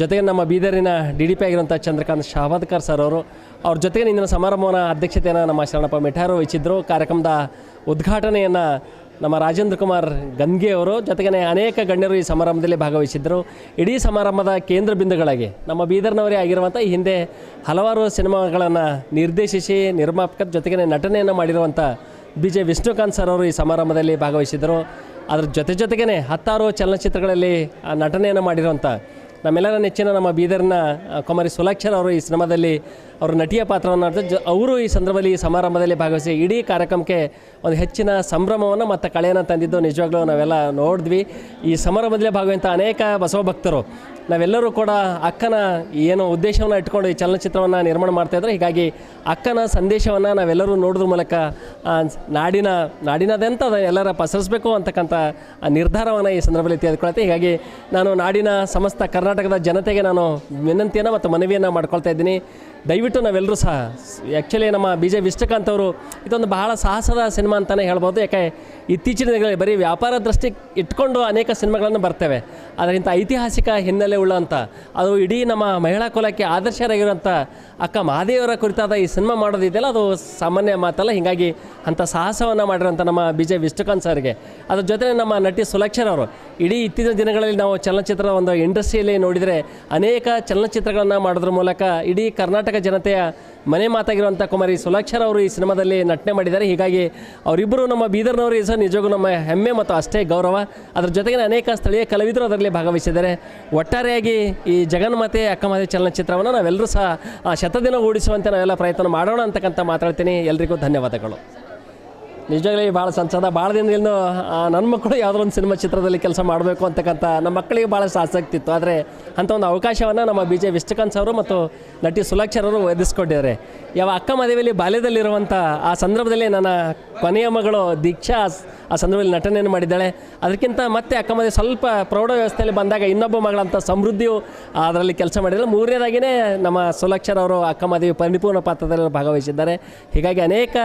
ಜೊತೆಗೆ ನಮ್ಮ ಬೀದರಿನ ಡಿ ಡಿ ಪಿ ಆಗಿರುವಂಥ ಚಂದ್ರಕಾಂತ್ ಶಹಬಾದ್ಕರ್ ಸರ್ ಅವರು ಅವ್ರ ಜೊತೆಗೆ ಇಂದಿನ ಸಮಾರಂಭವನ್ನು ಅಧ್ಯಕ್ಷತೆಯನ್ನು ನಮ್ಮ ಶರಣಪ್ಪ ಮಿಠಾರು ವಹಿಸಿದ್ದರು ಕಾರ್ಯಕ್ರಮದ ಉದ್ಘಾಟನೆಯನ್ನು ನಮ್ಮ ರಾಜೇಂದ್ರ ಕುಮಾರ್ ಗಂಗೆ ಅವರು ಜೊತೆಗೆ ಅನೇಕ ಗಣ್ಯರು ಈ ಸಮಾರಂಭದಲ್ಲಿ ಭಾಗವಹಿಸಿದ್ದರು. ಇಡೀ ಸಮಾರಂಭದ ಕೇಂದ್ರ ಬಿಂದುಗಳಾಗಿ ನಮ್ಮ ಬೀದರ್ನವರೇ ಆಗಿರುವಂಥ ಈ ಹಿಂದೆ ಹಲವಾರು ಸಿನಿಮಾಗಳನ್ನು ನಿರ್ದೇಶಿಸಿ ನಿರ್ಮಾಪಕದ ಜೊತೆಗೆ ನಟನೆಯನ್ನು ಮಾಡಿರುವಂಥ ಬಿ ಜೆ ವಿಷ್ಣುಕಾಂತ್ ಸರ್ ಅವರು ಈ ಸಮಾರಂಭದಲ್ಲಿ ಭಾಗವಹಿಸಿದ್ದರು. ಅದರ ಜೊತೆ ಜೊತೆಗೇ ಹತ್ತಾರು ಚಲನಚಿತ್ರಗಳಲ್ಲಿ ನಟನೆಯನ್ನು ಮಾಡಿರುವಂಥ ನಮ್ಮೆಲ್ಲರ ನೆಚ್ಚಿನ ನಮ್ಮ ಬೀದರ್ನ ಕುಮಾರಿ ಸುಲಾಕ್ಷರ್ ಅವರು ಈ ಸಿನಿಮಾದಲ್ಲಿ ಅವರು ನಟಿಯ ಪಾತ್ರವನ್ನು ಜ, ಅವರು ಈ ಸಂದರ್ಭದಲ್ಲಿ ಈ ಸಮಾರಂಭದಲ್ಲಿ ಭಾಗವಹಿಸಿ ಇಡೀ ಕಾರ್ಯಕ್ರಮಕ್ಕೆ ಒಂದು ಹೆಚ್ಚಿನ ಸಂಭ್ರಮವನ್ನು ಮತ್ತು ಕಳೆಯನ್ನು ತಂದಿದ್ದು ನಿಜವಾಗ್ಲೂ ನಾವೆಲ್ಲ ನೋಡಿದ್ವಿ. ಈ ಸಮಾರಂಭದಲ್ಲಿ ಭಾಗವಹಿಸಿದ ಅನೇಕ ಬಸವ ಭಕ್ತರು ನಾವೆಲ್ಲರೂ ಕೂಡ ಅಕ್ಕನ ಏನು ಉದ್ದೇಶವನ್ನು ಇಟ್ಕೊಂಡು ಈ ಚಲನಚಿತ್ರವನ್ನು ನಿರ್ಮಾಣ ಮಾಡ್ತಾಯಿದ್ರೆ ಹೀಗಾಗಿ ಅಕ್ಕನ ಸಂದೇಶವನ್ನು ನಾವೆಲ್ಲರೂ ನೋಡೋದ್ರ ಮೂಲಕ ನಾಡಿನ, ನಾಡಿನದೆಂತ ಎಲ್ಲರ ಪಸರಿಸಬೇಕು ಅಂತಕ್ಕಂಥ ನಿರ್ಧಾರವನ್ನು ಈ ಸಂದರ್ಭದಲ್ಲಿ ತೆಗೆದುಕೊಳ್ತೆ ಹೀಗಾಗಿ ನಾನು ನಾಡಿನ ಸಮಸ್ತ ಕರ್ನಾಟಕದ ಜನತೆಗೆ ನಾನು ವಿನಂತಿಯನ್ನು ಮತ್ತು ಮನವಿಯನ್ನು ಮಾಡ್ಕೊಳ್ತಾ ಇದ್ದೀನಿ. ದಯವಿಟ್ಟು ನಾವೆಲ್ಲರೂ ಸಹ ಆ್ಯಕ್ಚುಲಿ ನಮ್ಮ ಬಿ ಜೆ ವಿಷ್ಣುಕಾಂತ್ ಅವರು ಇದೊಂದು ಬಹಳ ಸಾಹಸದ ಸಿನಿಮಾ ಅಂತಲೇ ಹೇಳ್ಬೋದು. ಯಾಕೆ ಇತ್ತೀಚಿನ ದಿನಗಳಲ್ಲಿ ಬರೀ ವ್ಯಾಪಾರ ದೃಷ್ಟಿ ಇಟ್ಕೊಂಡು ಅನೇಕ ಸಿನಿಮಾಗಳನ್ನು ಬರ್ತೇವೆ. ಅದರಿಂದ ಐತಿಹಾಸಿಕ ಹಿನ್ನೆಲೆ ಉಳ್ಳಂಥ, ಅದು ಇಡೀ ನಮ್ಮ ಮಹಿಳಾ ಕುಲಕ್ಕೆ ಆದರ್ಶರಾಗಿರುವಂಥ ಅಕ್ಕ ಮಹಾದೇವರ ಕುರಿತಾದ ಈ ಸಿನಿಮಾ ಮಾಡೋದಿದೆಯಲ್ಲ ಅದು ಸಾಮಾನ್ಯ ಮಾತಲ್ಲ. ಹೀಗಾಗಿ ಅಂಥ ಸಾಹಸವನ್ನು ಮಾಡಿರೋಂಥ ನಮ್ಮ ಬಿ ಜೆ ವಿಷ್ಣುಕಾಂತ್ ಸರ್ಗೆ. ಅದ್ರ ಜೊತೆ ನಮ್ಮ ನಟಿ ಸುಲಕ್ಷರ್ ಅವರು, ಇಡೀ ಇತ್ತೀಚಿನ ದಿನಗಳಲ್ಲಿ ನಾವು ಚಲನಚಿತ್ರದ ಒಂದು ಇಂಡಸ್ಟ್ರಿಯಲ್ಲಿ ನೋಡಿದರೆ ಅನೇಕ ಚಲನಚಿತ್ರಗಳನ್ನು ಮಾಡೋದ್ರ ಮೂಲಕ ಇಡೀ ಕರ್ನಾಟಕ ಜನತೆಯ ಮನೆ ಮಾತಾಗಿರುವಂಥ ಕುಮಾರಿ ಸುಲಕ್ಷರ್ ಅವರು ಈ ಸಿನಿಮಾದಲ್ಲಿ ನಟನೆ ಮಾಡಿದ್ದಾರೆ. ಹೀಗಾಗಿ ಅವರಿಬ್ಬರು ನಮ್ಮ ಬೀದರ್ನವರು ಸಹ ನಿಜವಾಗೂ ನಮ್ಮ ಹೆಮ್ಮೆ ಮತ್ತು ಅಷ್ಟೇ ಗೌರವ. ಅದರ ಜೊತೆಗೆ ಅನೇಕ ಸ್ಥಳೀಯ ಕಲಾವಿದರು ಅದರಲ್ಲಿ ಭಾಗವಹಿಸಿದ್ದಾರೆ. ಒಟ್ಟಾರೆಯಾಗಿ ಈ ಜಗನ್ಮಾತೆ ಅಕ್ಕಮಾತೆ ಚಲನಚಿತ್ರವನ್ನು ನಾವೆಲ್ಲರೂ ಸಹ ಶತದಿನ ಓಡಿಸುವಂತೆ ನಾವೆಲ್ಲ ಪ್ರಯತ್ನ ಮಾಡೋಣ ಅಂತಕ್ಕಂಥ ಮಾತಾಡ್ತೀನಿ. ಎಲ್ರಿಗೂ ಧನ್ಯವಾದಗಳು. ನಿಜವಾಗ್ಲೂ ಭಾಳ ಸಂಸದ ಭಾಳ ದಿನದಿಂದ ನನ್ನ ಮಕ್ಕಳು ಯಾವುದೋ ಒಂದು ಸಿನಿಮಾ ಚಿತ್ರದಲ್ಲಿ ಕೆಲಸ ಮಾಡಬೇಕು ಅಂತಕ್ಕಂಥ ನಮ್ಮ ಮಕ್ಕಳಿಗೆ ಭಾಳಷ್ಟು ಆಸಕ್ತಿ ಇತ್ತು. ಆದರೆ ಅಂಥ ಒಂದು ಅವಕಾಶವನ್ನು ನಮ್ಮ ಬಿ ಜೆ ವಿಷ್ಣುಕಾಂತ್ ಅವರು ಮತ್ತು ನಟಿ ಸುಲಕ್ಷರ್ ಅವರು ಒದಗಿಸ್ಕೊಟ್ಟಿದ್ದಾರೆ ಯಾವ ಅಕ್ಕ ಮದುವೆಯಲ್ಲಿ ಬಾಲ್ಯದಲ್ಲಿರುವಂಥ ಆ ಸಂದರ್ಭದಲ್ಲಿ ನನ್ನ ಕೊನೆಯ ಮಗಳು ದೀಕ್ಷಾ ಆ ಸಂದರ್ಭದಲ್ಲಿ ನಟನೆಯನ್ನು ಮಾಡಿದ್ದಾಳೆ. ಅದಕ್ಕಿಂತ ಮತ್ತೆ ಅಕ್ಕ ಮದುವೆ ಸ್ವಲ್ಪ ಪ್ರೌಢ ವ್ಯವಸ್ಥೆಯಲ್ಲಿ ಬಂದಾಗ ಇನ್ನೊಬ್ಬ ಮಗಳಂಥ ಸಮೃದ್ಧಿಯು ಅದರಲ್ಲಿ ಕೆಲಸ ಮಾಡಿದ್ದಾರೆ ಮೂರನೇದಾಗಿಯೇ ನಮ್ಮ ಸುಲಕ್ಷರವರು ಅಕ್ಕ ಮದುವೆ ಪರಿಪೂರ್ಣ ಪಾತ್ರದಲ್ಲಿ ಭಾಗವಹಿಸಿದ್ದಾರೆ. ಹೀಗಾಗಿ ಅನೇಕ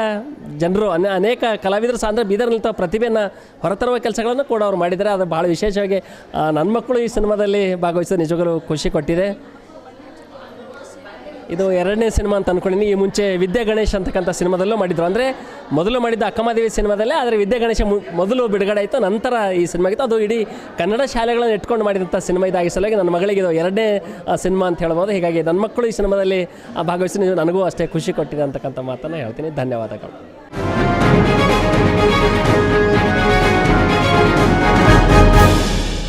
ಜನರು, ಅನೇ, ಅನೇಕ ಕಲಾವಿದರು ಸಹ ಅಂದರೆ ಬೀದರ್ನಂಥ ಪ್ರತಿಭೆಯನ್ನು ಹೊರತರುವ ಕೆಲಸಗಳನ್ನು ಕೂಡ ಅವರು ಮಾಡಿದ್ದಾರೆ. ಅದು ಭಾಳ ವಿಶೇಷವಾಗಿ ನನ್ನ ಮಕ್ಕಳು ಈ ಸಿನಿಮಾದಲ್ಲಿ ಭಾಗವಹಿಸಿದ ನಿಜವಾಗಲೂ ಖುಷಿ ಕೊಟ್ಟಿದೆ. ಇದು ಎರಡನೇ ಸಿನಿಮಾ ಅಂತ ಅನ್ಕೊಂಡಿನಿ. ಈ ಮುಂಚೆ ವಿದ್ಯಾ ಗಣೇಶ್ ಅಂತಕ್ಕಂಥ ಸಿನಿಮಾದಲ್ಲೂ ಮಾಡಿದ್ರು. ಅಂದರೆ ಮೊದಲು ಮಾಡಿದ್ದ ಅಕ್ಕಮಾದೇವಿ ಸಿನಿಮಾದಲ್ಲೇ, ಆದರೆ ವಿದ್ಯಾ ಗಣೇಶ ಮೊದಲು ಬಿಡುಗಡೆ ಆಯಿತು. ನಂತರ ಈ ಸಿನಿಮಾ ಆಗಿತ್ತು. ಅದು ಇಡೀ ಕನ್ನಡ ಶಾಲೆಗಳನ್ನು ಇಟ್ಕೊಂಡು ಮಾಡಿದಂಥ ಸಿನಿಮಾ ಇದಾಗಿ ಸಲುವಾಗಿ ನನ್ನ ಮಗಳಿಗೆ ಇದು ಎರಡನೇ ಸಿನಿಮಾ ಅಂತ ಹೇಳ್ಬೋದು. ಹೀಗಾಗಿ ನನ್ನ ಮಕ್ಕಳು ಈ ಸಿನಿಮಾದಲ್ಲಿ ಭಾಗವಹಿಸಿ ನನಗೂ ಅಷ್ಟೇ ಖುಷಿ ಕೊಟ್ಟಿದೆ ಅಂತಕ್ಕಂಥ ಮಾತನ್ನು ಹೇಳ್ತೀನಿ. ಧನ್ಯವಾದಗಳು. Thank you.